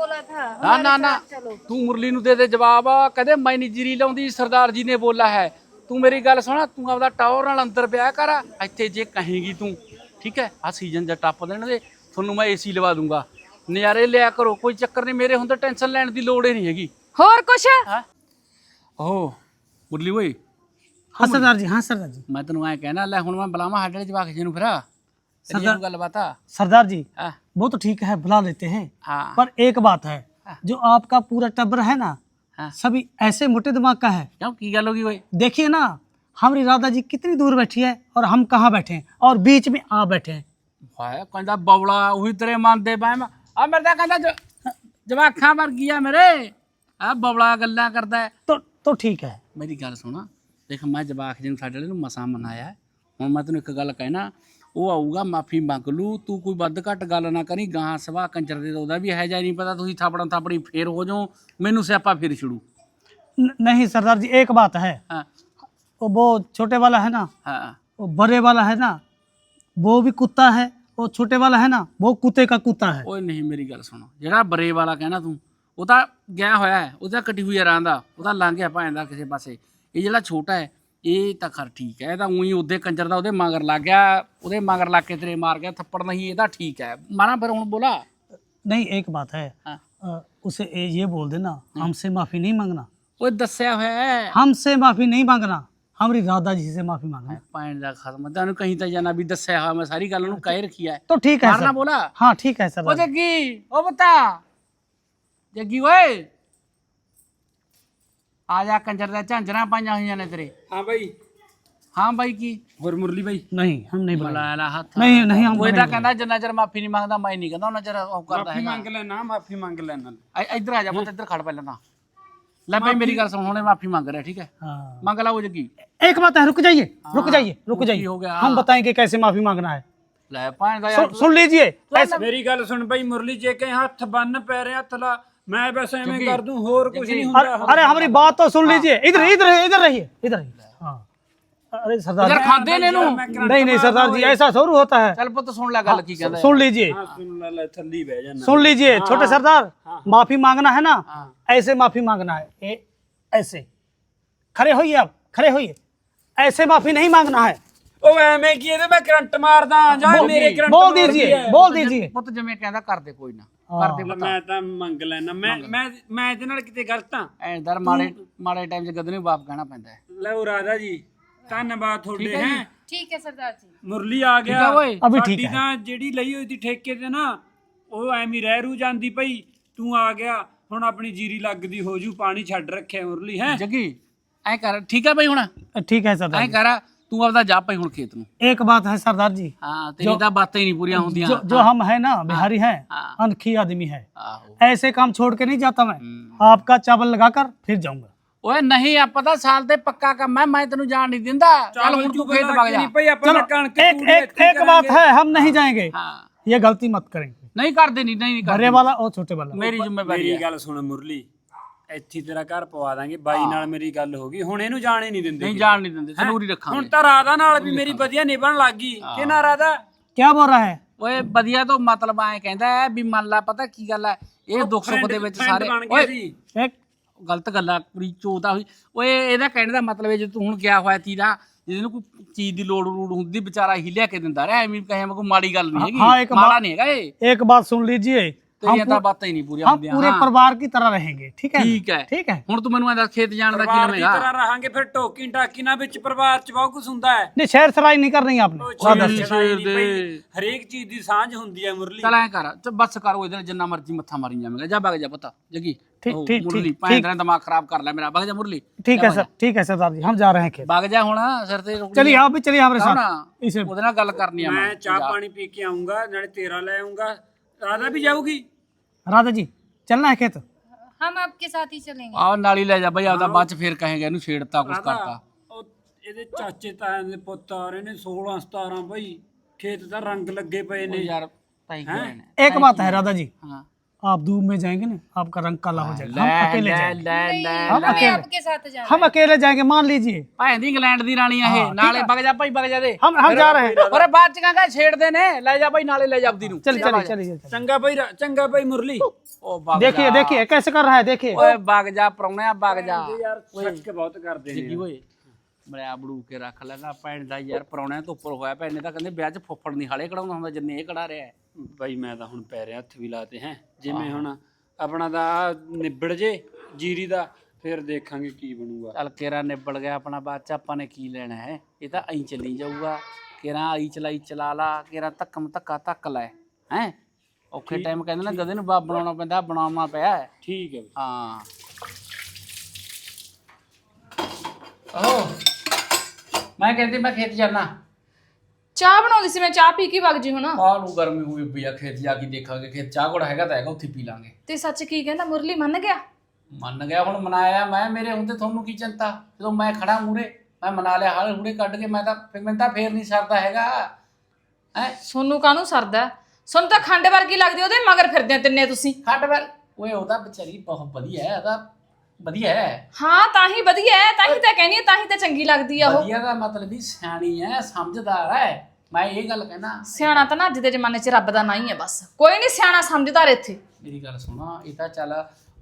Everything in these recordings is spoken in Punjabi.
बोला था ਨਾ ਨਾ ਨਾ चलो ਤੂੰ ਮੁਰਲੀ ਨੂੰ ਦੇ ਦੇ ਜਵਾਬ ਕਹਦੇ ਮੈਂ ਨਹੀਂ ਜੀਰੀ ਲਾਉਂਦੀ ਸਰਦਾਰ ਜੀ ਨੇ ਬੋਲਾ ਹੈ ਤੂੰ ਮੇਰੀ ਗੱਲ ਸੁਣਾ ਤੂੰ ਆਪਦਾ ਟਾਵਰ ਨਾਲ ਅੰਦਰ ਵਿਆਹ ਕਰ ਇੱਥੇ ਜੇ ਕਹੇਗੀ ਤੂੰ ਠੀਕ ਹੈ ਆ ਸੀਜ਼ਨ ਜਾਂ ਟੱਪ ਦੇਣ ਦੇ ਤੁਹਾਨੂੰ ਮੈਂ ਏਸੀ ਲਵਾ ਦੂੰਗਾ ਨਜ਼ਾਰੇ ਲਿਆ ਕਰੋ ਕੋਈ ਚੱਕਰ ਨਹੀਂ ਮੇਰੇ ਹੁੰਦੇ ਟੈਨਸ਼ਨ ਲੈਣ ਦੀ ਲੋੜ ਹੀ ਨਹੀਂ ਹੈਗੀ ਹੋਰ ਕੁਛ ਹਾਂ ਓ ਮੁਰਲੀ ਓਏ हाँ सरदार जी हाँ सरदार जी ਮੈਂ ਤੈਨੂੰ ਐ ਕਹਿਣਾ ਲੈ ਹੁਣ ਮੈਂ ਬੁਲਾਵਾਂ ਸਾਡੇ ਵਾਲੇ ਜਵਾਕ ਜੀ ਨੂੰ ਫਿਰ ਤੇਰੀ ਸਰਦਾਰ- ਗੱਲ ਬਾਤ ਆ सरदार जी ਹਾਂ वो तो ठीक है बुला लेते हैं ਹਾਂ पर एक बात है जो आपका पूरा टब्बर है ना हाँ। सभी ऐसे मोटे दिमाग का है ਕਿਉਂ ਕੀ ਗੱਲ ਹੋ ਗਈ ਓਏ देखिए ना हमारी राधा जी कितनी दूर बैठी है और हम कहाँ बैठे हैं और बीच में आप बैठे हैं ਹਾਏ ਕਹਿੰਦਾ ਬੌਲਾ ਉਹੀ ਤੇਰੇ ਮਨ ਦੇ ਬਹਿਮ ਆ ਮੇਰੇ ਤਾਂ ਕਹਿੰਦਾ ਜ- ਜਵਾਕਾਂ ਵਰਗੀ ਆ ਮੇਰੇ ਆ ਬੌਲਾ ਗੱਲਾਂ ਕਰਦਾ ਹੈ। तो तो ठीक है ਮੇਰੀ ਗੱਲ ਸੁਣ ਦੇਖ ਮੈਂ ਜਵਾਕ ਜੀ ਨੂੰ ਸਾਡੇ ਵਾਲੇ ਨੂੰ ਮਸਾਂ ਮਨਾਇਆ ਹੈ। ਹੁਣ ਮੈਂ ਤੈਨੂੰ ਇੱਕ ਗੱਲ ਕਹਿਣਾ ਉਹ ਆਊਗਾ ਮਾਫੀ ਮੰਗ ਲੂ ਤੂੰ ਕੋਈ ਵੱਧ ਘੱਟ ਗੱਲ ਨਾ ਕਰੀ ਗਾਂ ਸਵਾ ਕੰਜਰ ਦੇ ਤਾਂ ਉਹਦਾ ਵੀ ਹੈ ਜਾਂ ਨਹੀਂ ਪਤਾ ਤੁਸੀਂ ਥਾਪੜਾਂ ਥਾਪੜੀ ਫੇਰ ਹੋ ਜਾਓ ਮੈਨੂੰ ਸਿਆਪਾ ਫਿਰ ਛੜੂ न- नहीं सरदार जी एक बात है ਹਾਂ वो वो छोटे वाला है ना ਹਾਂ वो बड़े वाला है ना वो भी कुत्ता है वो छोटे वाला है ना वो कुत्ते का कुत्ता है ਓਏ ਨਹੀਂ ਮੇਰੀ ਗੱਲ ਸੁਣ ਜਿਹੜਾ ਬਰੇ ਵਾਲਾ ਕਹਿਣਾ ਤੂੰ ਉਹ ਤਾਂ ਗਿਆ ਹੋਇਆ ਹੈ ਉਹਦਾ ਕੱਟੀ ਹੋਈ ਰਾਂ ਦਾ ਉਹਦਾ ਲੰਘ ਗਿਆ ਭਾਂ ਦਾ ਕਿਸੇ ਪਾਸੇ ਇਹ ਜਿਹੜਾ ਛੋਟਾ ਹੈ ਇਹ ਤਾਂ ਖਰ ਠੀਕ ਹੈ ਇਹ ਤਾਂ ਉਹੀ ਉਹਦੇ ਕੰਜਰ ਦਾ ਉਹਦੇ ਮਗਰ ਲੱਗ ਗਿਆ ਉਹਦੇ ਮਗਰ ਲੱਗ ਕੇ ਤੇਰੇ ਮਾਰ ਗਿਆ ਥੱਪੜ ਨਹੀਂ ਇਹਦਾ ਠੀਕ ਹੈ ਮਾਰਾ ਫਿਰ ਹੁਣ ਬੋਲਾ नहीं एक बात है हाँ। अ, उसे ये ये बोल देना हमसे माफी नहीं मांगना ਓਏ ਦੱਸਿਆ ਹੋਇਆ ਹੈ हमसे माफी नहीं मांगना हमारी राधा जी से माफी मांगना ਭਾਂ ਦਾ ਖਤਮ ਤੈਨੂੰ ਕਹੀਂ ਤਾਂ ਜਾਣਾ ਵੀ ਦੱਸਿਆ ਹੋਇਆ ਮੈਂ ਸਾਰੀ ਗੱਲ ਨੂੰ ਕਹਿ ਰੱਖੀ ਹੈ तो ठीक है ਮਾਰਨਾ सर ਬੋਲਾ हाँ ठीक है ਓ सर ਜੱਗੀ ਓ ਬਤਾ ਜੱਗੀ ਓਏ ਆ ਜਾ ਕੰਜਰ ਦਾ ਝਾਂਜਰਾਂ ਪਾਈਆਂ ਹੋਈਆਂ ਨੇ ਤੇਰੇ ਹਾਂ ਬਾਈ ਹਾਂ ਬਾਈ ਕੀ ਹੋਰ ਮੁਰਲੀ ਬਾਈ नहीं हम नहीं बुलाएंगे ਬੁਲਾਇਆ ਲਾ ਹੱਥ नहीं नहीं हम ਉਹ नहीं ਇਹਦਾ ਕਹਿੰਦਾ ਜਿੰਨਾ ਚਿਰ ਮਾਫੀ ਨਹੀਂ ਮੰਗਦਾ ਮੈਂ ਨਹੀਂ ਕਹਿੰਦਾ ਉਹਨਾਂ ਚਿਰ ਉਹ ਕਰਦਾ ਮਾਫੀ ਹੈਗਾ ਮੰਗ ਲੈਣਾ ਮਾਫੀ ਮੰਗ ਲੈਣਾ ਇ- ਇੱਧਰ ਆ ਜਾ ਪੁੱਤ ਇੱਧਰ ਖੜ ਪਹਿਲਾਂ ਤਾਂ ਲੈ ਭਾਈ ਮੇਰੀ ਗੱਲ ਸੁਣ ਹੁਣੇ ਮਾਫੀ ਮੰਗ ਰਿਹਾ ਠੀਕ ਹੈ हाँ। ਮੰਗ ਲਾ ਉਹ ਜੱਗੀ एक बात है रुक जाइए रुक जाइए रुक वो जाइए की हो गया? हम बताएंगे कैसे माफी मांगना है ਲੈ ਭਾਂ ਦਾ ਯਾਰ सुन, सुन लीजिए ऐसे ਮੇਰੀ ਗੱਲ ਸੁਣ ਬਾਈ ਮੁਰਲੀ ਜੇ ਕਹੇ ਹੱਥ ਬੰਨ ਪੈਰੇ ਹੱਥ ਲਾ ਮੈਂ ਬਸ ਐਵੇਂ ਕਰ ਦੂੰ ਹੋਰ ਕੁਝ ਨਹੀਂ अरे ਹੁੰਦਾ अरे हमारी बात तो सुन लीजिए इधर इधर इधर रहिए इधर रहिए हाँ अरे सरदार ਯਾਰ जी ਖਾਦੇ ਨੇ ਇਹਨੂੰ नहीं नहीं सरदार जी ऐसा थोड़ी होता है ਚੱਲ ਪੁੱਤ ਸੁਣ ਲੈ ਗੱਲ ਕੀ ਕਹਿੰਦਾ ਹੈ। सुन लीजिए ਹਾਂ, ਸੁਣ ਲੈ ਲੈ ਥੱਲੀ ਬਹਿ ਜਾਣਾ सुन लीजिए छोटे सरदार माफी मांगना है ना ऐसे माफी मांगना है ए, ऐसे खड़े होइए आप खड़े होइए ऐसे माफी नहीं मांगना है ਉਹ ਐਵੇਂ ਕੀ ਇਹਦੇ ਮੈਂ ਕਰੰਟ ਮਾਰਦਾ ਜਾਂ ਮੇਰੇ ਕਰੰਟ बोल दीजिए बोल दीजिए ਪੁੱਤ ਜਿਵੇਂ ਕਹਿੰਦਾ ਕਰਦੇ ਕੋਈ ਨਾ ਕਰ ਪਤਾ ਮੈਂ ਤਾਂ ਮੰਗ ਲੈਣਾ ਮੈਂ ਮੈਂ ਮੈਂ ਇਹਦੇ ਨਾਲ ਕਿਤੇ ਗਲਤ ਆ? ਐਂਦਰ ਮਾੜੇ ਮਾੜੇ ਟਾਈਮ 'ਚ ਗੱਦੂ ਬਾਪ ਕਹਿਣਾ ਪੈਂਦਾ ਲੈ ਉਹ ਰਾਜਾ ਜੀ ਧੰਨਵਾਦ ਤੁਹਾਡੇ ਹੈ ਠੀਕ ਹੈ ਸਰਦਾਰ ਜੀ। ਮੁਰਲੀ ਆ ਗਿਆ। ਸਾਡੀ ਤਾਂ ਜਿਹੜੀ ਲਈ ਹੋਈ ਸੀ ਠੇਕੇ ਤੇ ਨਾ ਉਹ ਐਵੇਂ ਰਹਿ ਰੂ ਜਾਂਦੀ ਪਈ। ਤੂੰ ਆ ਗਿਆ ਹੁਣ ਆਪਣੀ ਜੀਰੀ ਲੱਗਦੀ ਹੋ ਜੂ ਪਾਣੀ ਛੱਡ ਰੱਖਿਆ ਮੁਰਲੀ ਹੈ? ਜੱਗੀ ਐ ਕਰ ਠੀਕ ਆ ਬਈ ਹੁਣ? ਠੀਕ ਹੈ ਸਰਦਾਰ ਐ ਜੀ। ਤੂੰ ਆਪਦਾ ਜਾ ਭਾਈ ਹੁਣ ਖੇਤ ਨੂੰ जी। एक बात है सरदार जी ਹਾਂ ਤੇਰੀ ਤਾਂ ਬਾਤਾਂ ਹੀ ਨਹੀਂ ਪੂਰੀਆਂ ਹੁੰਦੀਆਂ जो जो हम है ना बिहारी है हाँ। अनखी आदमी है ਆਹੋ ऐसे काम छोड़ के नहीं जाता मैं हम्म। आपका चावल लगाकर फिर जाऊंगा ਓਏ ਨਹੀਂ ਆਪਾਂ ਤਾਂ ਸਾਲ ਤੇ ਪੱਕਾ ਕੰਮ ਹੈ ਮੈਂ ਤੈਨੂੰ ਜਾਣ ਨਹੀਂ ਦਿੰਦਾ ਚੱਲ ਹੁਣ ਤੂੰ ਖੇਤ ਵਗ ਜਾ ਨਹੀਂ ਪਈ ਆਪਾਂ चलो ਤਾਂ ਕਣਕ एक ਤੂੜੀ एक ਇੱਥੇ एक बात है हम नहीं जाएंगे ਹਾਂ ये गलती मत करेंगे ਨਹੀਂ ਕਰਦੇ ਨਹੀਂ ਨਹੀਂ ਨਹੀਂ बड़े ਕਰਦੇ वाला और छोटे वाला ਮੇਰੀ ਜ਼ਿੰਮੇਵਾਰੀ ਮੇਰੀ ਹੈ ਗੱਲ ਸੁਣ ਮੁਰਲੀ ਇੱਥੇ ਹੀ ਤੇਰਾ ਘਰ ਪਵਾ ਦਾਂਗੇ ਬਾਈ ਨਾਲ ਮੇਰੀ ਗੱਲ ਹੋ ਗਈ ਹੁਣ ਇਹਨੂੰ ਜਾਣ ਹੀ ਨਹੀਂ ਦਿੰਦੇ ਨਹੀਂ ਜਾਣ ਨਹੀਂ ਦਿੰਦੇ ਜ਼ਰੂਰੀ ਹੁਣ ਰੱਖਾਂਗੇ ਤਾਂ ਰਾਧਾ ਨਾਲ ਵੀ ਮੇਰੀ ਵਧੀਆ ਨਿਭਣ ਲੱਗ ਗਈ ਕਿ ਨਾ ਰਾਧਾ क्या बोल रहा है ਓਏ ਵਧੀਆ ਤੋਂ ਮਤਲਬ ਐ ਕਹਿੰਦਾ ਹੈ ਵੀ ਮੰਨ ਲਾ ਪਤਾ ਕੀ ਗੱਲ ਹੈ ਇਹ ਦੁੱਖ ਸੁੱਖ ਦੇ ਵਿੱਚ friend ਸਾਰੇ ਬਣ ਗਿਆ ਓਏ ਜੀ एक ਗਲਤ ਗੱਲ ਆ ਕੁੜੀ ਚੋਤਾ ਹੋਈ ਓਏ ਇਹਦਾ ਕਹਿਣ ਦਾ ਮਤਲਬ ਹੈ ਜੇ ਤੂੰ ਹੁਣ ਗਿਆ ਹੋਇਆ ਤੀਰਾ ਜਿਹਨੂੰ ਕੋਈ ਚੀਜ਼ ਦੀ ਲੋੜ ਰੂੜ ਹੁੰਦੀ ਵਿਚਾਰਾ ਹੀ ਲਿਆ ਕੇ ਦਿੰਦਾ ਰਿਹਾ ਐਵੇਂ ਕਹੇ ਮੈਂ ਕੋਈ ਮਾੜੀ ਗੱਲ ਨਹੀਂ ਹਾਂ, ਹੈਗੀ ਇੱਕ ਮਾੜਾ ਬਾਤ- ਨਹੀਂ ਹੈਗਾ ਇਹ एक बात सुन लीजिए हम ਤੇਰੀਆਂ ਤਾਂ पू- ਬਾਤਾਂ ਹੀ ਨਹੀਂ ਪੂਰੀਆਂ हम ਹੁੰਦੀਆਂ पूरे ਹਾਂ। परिवार की तरह रहेंगे ठीक है ਠੀਕ ਹੈ ठीक है ਹੁਣ ਤੂੰ ਮੈਨੂੰ ਐਂ ਦੱਸ ਖੇਤ ਜਾਣ ਦਾ ਕੀ ਪਰਿਵਾਰ ਦੀ ਨਵੇਂਗਾ ਤਰ੍ਹਾਂ ਰਹਾਂਗੇ ਫਿਰ ਟੋਕੀ ਟਾਕੀ ਨਾਲ ਵਿੱਚ ਪਰਿਵਾਰ ਚ ਬਹੁਤ ਕੁਝ ਹੁੰਦਾ ਹੈ नहीं शहर सराय नहीं कर रही आपने ਉਹ राधा ਛੇੜ से। ਛੜਾਈ ਨਹੀਂ ਪਈ। ਹਰੇਕ ਚੀਜ਼ ਦੀ ਸਾਂਝ ਹੁੰਦੀ ਹੈ ਮੁਰਲੀ ਚਲ ਐ ਕਰ ਚ ਬਸ ਕਰ ਉਹ ਇਹਦੇ ਜਿੰਨਾ ਮਰਜ਼ੀ ਮੱਥਾ ਮਾਰੀ ਜਾਵੇਂਗਾ ਜਾ ਬਗ ਜਾ ਪੁੱਤ ਜਗੀ ਠੀਕ- ਉਹ ਠੀਕ- ਮੁਰਲੀ ਠੀਕ- ਭਾਂ ਦਾ ਦਿਮਾਗ ਖਰਾਬ ਕਰ ਲੈ ਮੇਰਾ ਬਗ ਜਾ ਮੁਰਲੀ ठीक है सर ठीक है सरदार जी हम जा रहे हैं खेत ਬਗ ਜਾ ਹੁਣ ਸਿਰ ਤੇ ਰੁਕ चलिए आप भी चलिए हमारे ਜਾਓ साथ ਨਾ इसे ਉਹਦੇ ਨਾਲ ਗੱਲ ਕਰਨੀ ਆ ਮੈਂ ਚਾਹ ਪਾਣੀ ਪੀ ਕੇ ਆਉਂਗਾ ਨਾਲੇ ਤੇਰਾ ਲੈ ਆਉਂਗਾ ਰਾਧਾ ਵੀ ਜਾਊਗੀ राधा जी चलना है खेत हम आपके साथ ही चलेंगे ਆਹ ਨਾਲ ਹੀ ਲੈ ਜਾ ਬਈ ਆਪਦਾ ਬਾਅਦ ਚ ਫੇਰ ਕਹੇਗਾ ਇਹਨੂੰ ਛੇੜਤਾ ਕੁਛ ਕਰਤਾ ਉਹ ਇਹਦੇ ਚਾਚੇ ਤਾਇਆਂ ਦੇ ਪੁੱਤ ਆ ਰਹੇ ਨੇ 16 17 ਬਈ ਖੇਤ ਦਾ ਰੰਗ ਲੱਗੇ ਪਏ ਨੇ ਯਾਰ ਤਾਈ ਕਿਹਾ ਨੇ एक बात है राधा जी ਹਾਂ आप धूप में जाएंगे ना आपका रंग काला हो जाएगा हम ਲੈ अकेले ਲੈ जाएंगे ਲੈ नहीं, ਲੈ हम हमें अकेले- आपके साथ जाना हम अकेले जाएंगे मान लीजिए ਭਾਂ ਦੀ ਇੰਗਲੈਂਡ ਦੀ ਰਾਣੀ ਆ ਇਹ ਨਾਲੇ ਵਗ ਜਾ ਭਾਈ ਵਗ ਜਾ ਦੇ हम हम जा रहे हैं ਔਰ ਬਾਅਦ ਚ ਕਹਿੰਦਾ ਛੇੜਦੇ ਨੇ ਲੈ ਜਾ ਭਾਈ ਨਾਲੇ ਲੈ ਜਾ ਆਪਦੀ ਨੂੰ चलिए चलिए चलिए चलिए ਚੰਗਾ ਭਾਈ ਰਾ- ਚੰਗਾ ਭਾਈ ਮੁਰਲੀ ਉਹ ਵਗ देखिए ਜਾ। देखिए कैसे कर रहा है देखिए ਓਏ ਵਗ ਜਾ ਪਰੌਣਿਆ ਵਗ ਜਾ ਯਾਰ ਸੱਚ ਬਹੁਤ ਕਰਦੇ ਕੀ ਓਏ ਬੜਿਆ ਬੜੂ ਕੇ ਰੱਖ ਲੈਣਾ ਭੈਣ ਦਾ ਯਾਰ ਪਰੌਣਿਆਂ ਤੋਂ ਉੱਪਰ ਹੋਇਆ ਭੈਣ ਨੇ ਤਾਂ ਕਹਿੰਦੇ ਵਿਆਹ 'ਚ ਫੁੱਫੜ ਨਹੀਂ ਹਾਲੇ ਕਢਾਉਂਦਾ ਹੁੰਦਾ ਜਿੰਨੇ ਇਹ ਕਢਾ ਰਿਹਾ ਹੈ। ਬਾਈ ਮੈਂ ਤਾਂ ਹੁਣ ਪੈਰੇ ਹੱਥ ਵੀ ਲਾਤੇ ਹੈ ਜਿਵੇਂ ਹੁਣ ਆਪਣਾ ਦਾ ਨਿਬੜ ਜੇ ਜੀਰੀ ਦਾ ਫਿਰ ਦੇਖਾਂਗੇ ਕੀ ਬਣੂਗਾ। ਚੱਲ ਕੇਰਾ ਨਿਬੜ ਗਿਆ ਆਪਣਾ ਬਾਅਦ 'ਚ ਆਪਾਂ ਨੇ ਕੀ ਲੈਣਾ ਹੈ? ਇਹ ਤਾਂ ਐਂ ਚੱਲੀ ਜਾਊਗਾ ਕੇਰਾ ਆਈ ਚਲਾਈ ਚਲਾ ਲਾ ਕੇਰਾ ਧੱਕਮ ਧੱਕਾ ਧੱਕ ਲੈ ਹੈ? ਔਖੇ ਟਾਈਮ ਕਹਿੰਦੇ ਨਾ ਗਦੇ ਨੂੰ ਬਾਪ ਬਣਾਉਣਾ ਪੈਂਦਾ ਬਣਾਉਣਾ ਪਿਆ ਹੈ। ਠੀਕ ਹੈ। ਹਾਂ। ਓ ਮੈਂ ਕਹਿੰਦੀ ਮੈਂ ਖੇਤ ਜਾਣਾ। ਚਾਹ ਬਣਾਉਂਦੀ ਸੀ ਮੈਂ ਚਾਹ ਪੀ ਕੇ ਵਗ ਜੀ ਹੁਣ। ਆਹ ਨੂੰ ਗਰਮੀ ਹੋਈ ਪਈ ਆ ਖੇਤ ਜਾ ਕੇ ਦੇਖਾਂਗੇ ਖੇਤ ਚਾਹ ਕੋੜ ਹੈਗਾ ਤਾਂ ਹੈਗਾ ਉੱਥੇ ਪੀ ਲਾਂਗੇ। ਤੇ ਸੱਚ ਕੀ ਕਹਿੰਦਾ ਮੁਰਲੀ ਮੰਨ ਗਿਆ? ਮੰਨ ਗਿਆ ਹੁਣ ਮਨਾਇਆ ਮੈਂ ਮੇਰੇ ਹੁੰਦੇ ਤੁਹਾਨੂੰ ਕੀ ਚਿੰਤਾ? ਜਦੋਂ ਮੈਂ ਖੜਾ ਮੂਰੇ ਮੈਂ ਮਨਾ ਲਿਆ ਹਾਲੇ ਹੁੜੇ ਕੱਢ ਕੇ ਮੈਂ ਤਾਂ ਫਿਰ ਮੈਨੂੰ ਤਾਂ ਫੇਰ ਨਹੀਂ ਸਰਦਾ ਹੈਗਾ। ਹੈ? ਸੋਨੂੰ ਕਾਹਨੂੰ ਸਰਦਾ? ਸੋਨੂੰ ਤਾਂ ਖੰਡ ਵਰਗੀ ਲੱਗਦੀ ਉਹਦੇ ਮਗਰ ਫਿਰਦੇ ਆ ਤਿੰਨੇ ਤੁਸੀਂ। ਖੱਟ ਵੱਲ ਓਏ ਉਹਦਾ ਵਿਚਾਰੀ ਬਹੁਤ ਵਧੀਆ ਹੈ ਉਹਦਾ ਵਧੀਆ ਹੈ? ਹਾਂ ਤਾਂ ਹੀ ਵਧੀਆ ਹੈ ਤਾਂ ਹੀ ਤਾਂ ਕਹਿੰਦੀ ਹਾਂ, ਤਾਂ ਹੀ ਤਾਂ ਚੰਗੀ ਲੱਗਦੀ ਆ ਉਹ। ਵਧੀਆ ਦਾ ਮਤਲਬ ਵੀ ਸਿਆਣੀ ਹੈ ਸਮਝਦਾਰ ਹੈ। ਮੈਂ ਇਹ ਗੱਲ ਕਹਿਣਾ। ਸਿਆਣਾ ਤਾਂ ਨਾ ਅੱਜ ਦੇ ਜ਼ਮਾਨੇ 'ਚ ਰੱਬ ਦਾ ਨਾਂ ਹੀ ਹੈ ਬਸ। ਕੋਈ ਨਹੀਂ ਸਿਆਣਾ ਸਮਝਦਾਰ ਇੱਥੇ। ਮੇਰੀ ਗੱਲ ਸੁਣਾ ਇਹ ਤਾਂ ਚੱਲ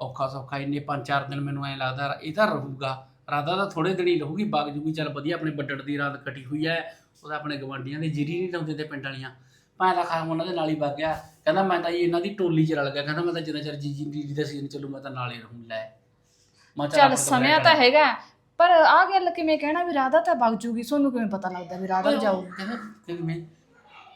ਔਖਾ ਸੌਖਾ ਇੰਨੇ ਪੰਜ ਚਾਰ ਦਿਨ ਮੈਨੂੰ ਐ ਲੱਗਦਾ ਇਹ ਤਾਂ ਰਹੂਗਾ। ਰਾਦਾ ਤਾਂ ਥੋੜੇ ਦਿਨ ਹੀ ਰਹੂਗੀ ਬਾਗ ਜੂਗੀ ਚੱਲ ਵਧੀਆ ਆਪਣੇ ਬੱਡੜ ਦੀ ਰਾਤ ਕਟੀ ਹੋਈ ਐ ਉਹਦਾ ਆਪਣੇ ਗਵਾਂਡੀਆਂ ਦੀ ਜੀਰੀ ਨਹੀਂ ਲਾਉਂਦੇ ਤੇ ਪਿੰਡ ਵਾਲੀਆਂ। ਭਾਂ ਦਾ ਖਾਮ ਉਹਨਾਂ ਦੇ ਨਾਲ ਹੀ ਵਗ ਗਿਆ। ਕਹਿੰਦਾ ਮੈਂ ਤਾਂ ਜੀ ਇਹਨਾਂ ਦੀ ਟੋਲੀ ਚ ਰਲ ਗਿਆ। ਕਹਿੰਦਾ ਮੈਂ ਤਾਂ ਜਿੰਨਾ ਚਿਰ ਜੀ ਜੀ ਦਾ ਸੀਜ਼ਨ ਚੱਲੂ ਮੈਂ ਤਾਂ ਨਾਲੇ ਰਹੂੰ ਲੈ। ਮੈਂ ਕਿਹਾ ਚੱਲ ਤਾਂ ਸਮਿਆ ਤਾਂ ਹੈਗਾ। ਪਰ ਆ ਗੱਲ ਕਿਵੇਂ ਕਹਿਣਾ ਵੀ ਰਾਧਾ ਤਾਂ ਵਗ ਜੂਗੀ ਸੋਨੂੰ ਕਿਵੇਂ ਪਤਾ ਲੱਗਦਾ ਵੀ ਰਾਧਾ ਜਾਊਗੀ ਕਹਿੰਦਾ ਕਿ ਮੈਂ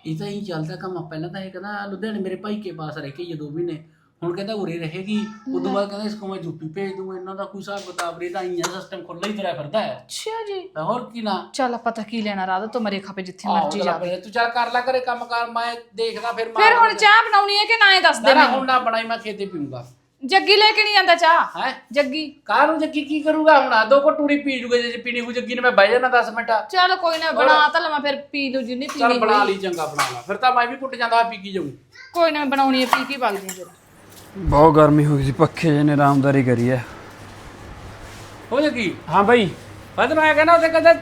ਇਹ ਤਾਂ ਹੀ ਚੱਲਦਾ ਕੰਮ ਪਹਿਲਾਂ ਤਾਂ ਇਹ ਕਹਿੰਦਾ ਲੁਧਿਆਣੇ ਮੇਰੇ ਭਾਈ ਕੇ ਪਾਸ ਰਹਿ ਕੇ ਇਹ ਦੋ ਮਹੀਨੇ। ਹੁਣ ਕਹਿੰਦਾ ਉਰੇ ਰਹੇਗੀ। ਉਦੋਂ ਬਾਅਦ ਕਹਿੰਦਾ ਇਸ ਮੈਂ ਯੂਪੀ ਭੇਜ ਦੂੰ ਇਹਨਾਂ ਦਾ ਕੋਈ ਹਿਸਾਬ ਕਿਤਾਬ ਨਹੀਂ ਤਾਂ ਇੰਨਾ ਸਿਸਟਮ ਖੁੱਲ੍ਹਾ ਹੀ ਤੁਰਿਆ ਫਿਰਦਾ ਹੈ। ਅੱਛਾ ਜੀ। ਤਾਂ ਹੋਰ ਕੀ ਨਾ। ਚੱਲ ਆਪਾਂ ਤਾਂ ਕੀ ਲੈਣਾ ਰਾਧਾ ਤੋਂ ਮਰੇ ਖਾਪੇ ਜਿੱਥੇ ਮਰਜ਼ੀ ਚੱਲ ਜਾਵੇ ਫਿਰ ਤੂੰ ਚੱਲ ਕਰ ਲੈ ਕਰੇ ਕੰਮ ਕਰ ਮੈਂ ਦੇਖਦਾ ਫਿਰ ਫਿਰ ਹੁਣ ਚਾਹ ਬਣਾਉਣੀ ਹੈ ਕਿ ਨਾ ਇਹ ਦੱਸ ਦੇ ਮੈਨੂੰ? ਹੁਣ ਨਾ ਬਣਾਈ ਮੈਂ ਖੇਤੇ ਪੀਊਂਗਾ। ਜੱਗੀ ਲੈ ਕੇ ਨਹੀਂ ਜਾਂਦਾ ਚਾਹ? ਹੈ? ਜੱਗੀ। ਕਾਹਨੂੰ ਜੱਗੀ? ਕੀ ਕਰੂਗਾ ਹੁਣ? ਆ ਦੋ ਕੋ ਟੂੜੀ ਪੀ ਜੂਗਾ ਜੇ ਪੀਣੀ ਹੋ ਜੱਗੀ ਨੇ ਮੈਂ ਬਹਿ ਜਾਣਾ 10 ਮਿੰਟ। ਚੱਲ ਕੋਈ ਨਾ ਬਣਾ ਤਾਂ ਲਵਾਂ ਫਿਰ ਪੀ ਲੂ ਜਿੰਨੀ ਚੱਲ ਪੀਣੀ ਬਣਾ ਹੋਈ। ਲਈ ਚੰਗਾ ਬਣਾ ਲਾ। ਫਿਰ ਤਾਂ ਮੈਂ ਵੀ ਕੁੱਟ ਜਾਂਦਾ ਪੀ ਕੀ ਜਾਊਂ। ਕੋਈ ਨਾ ਬਣਾਉਣੀ ਹੈ ਪੀ ਕੇ ਵਗ ਜੀ ਫਿਰ। ਬਹੁਤ ਗਰਮੀ ਹੋ ਗਈ ਸੀ ਪੱਖੇ ਜਿਹੇ ਨੇ ਆਰਾਮਦਾਰੀ ਕਰੀ ਹੈ ਹੋ ਜੱਗੀ? ਹਾਂ ਬਾਈ। ਮੈਂ ਕਹਿੰਦਾ ਉਹਦੇ ਕਹਿੰਦਾ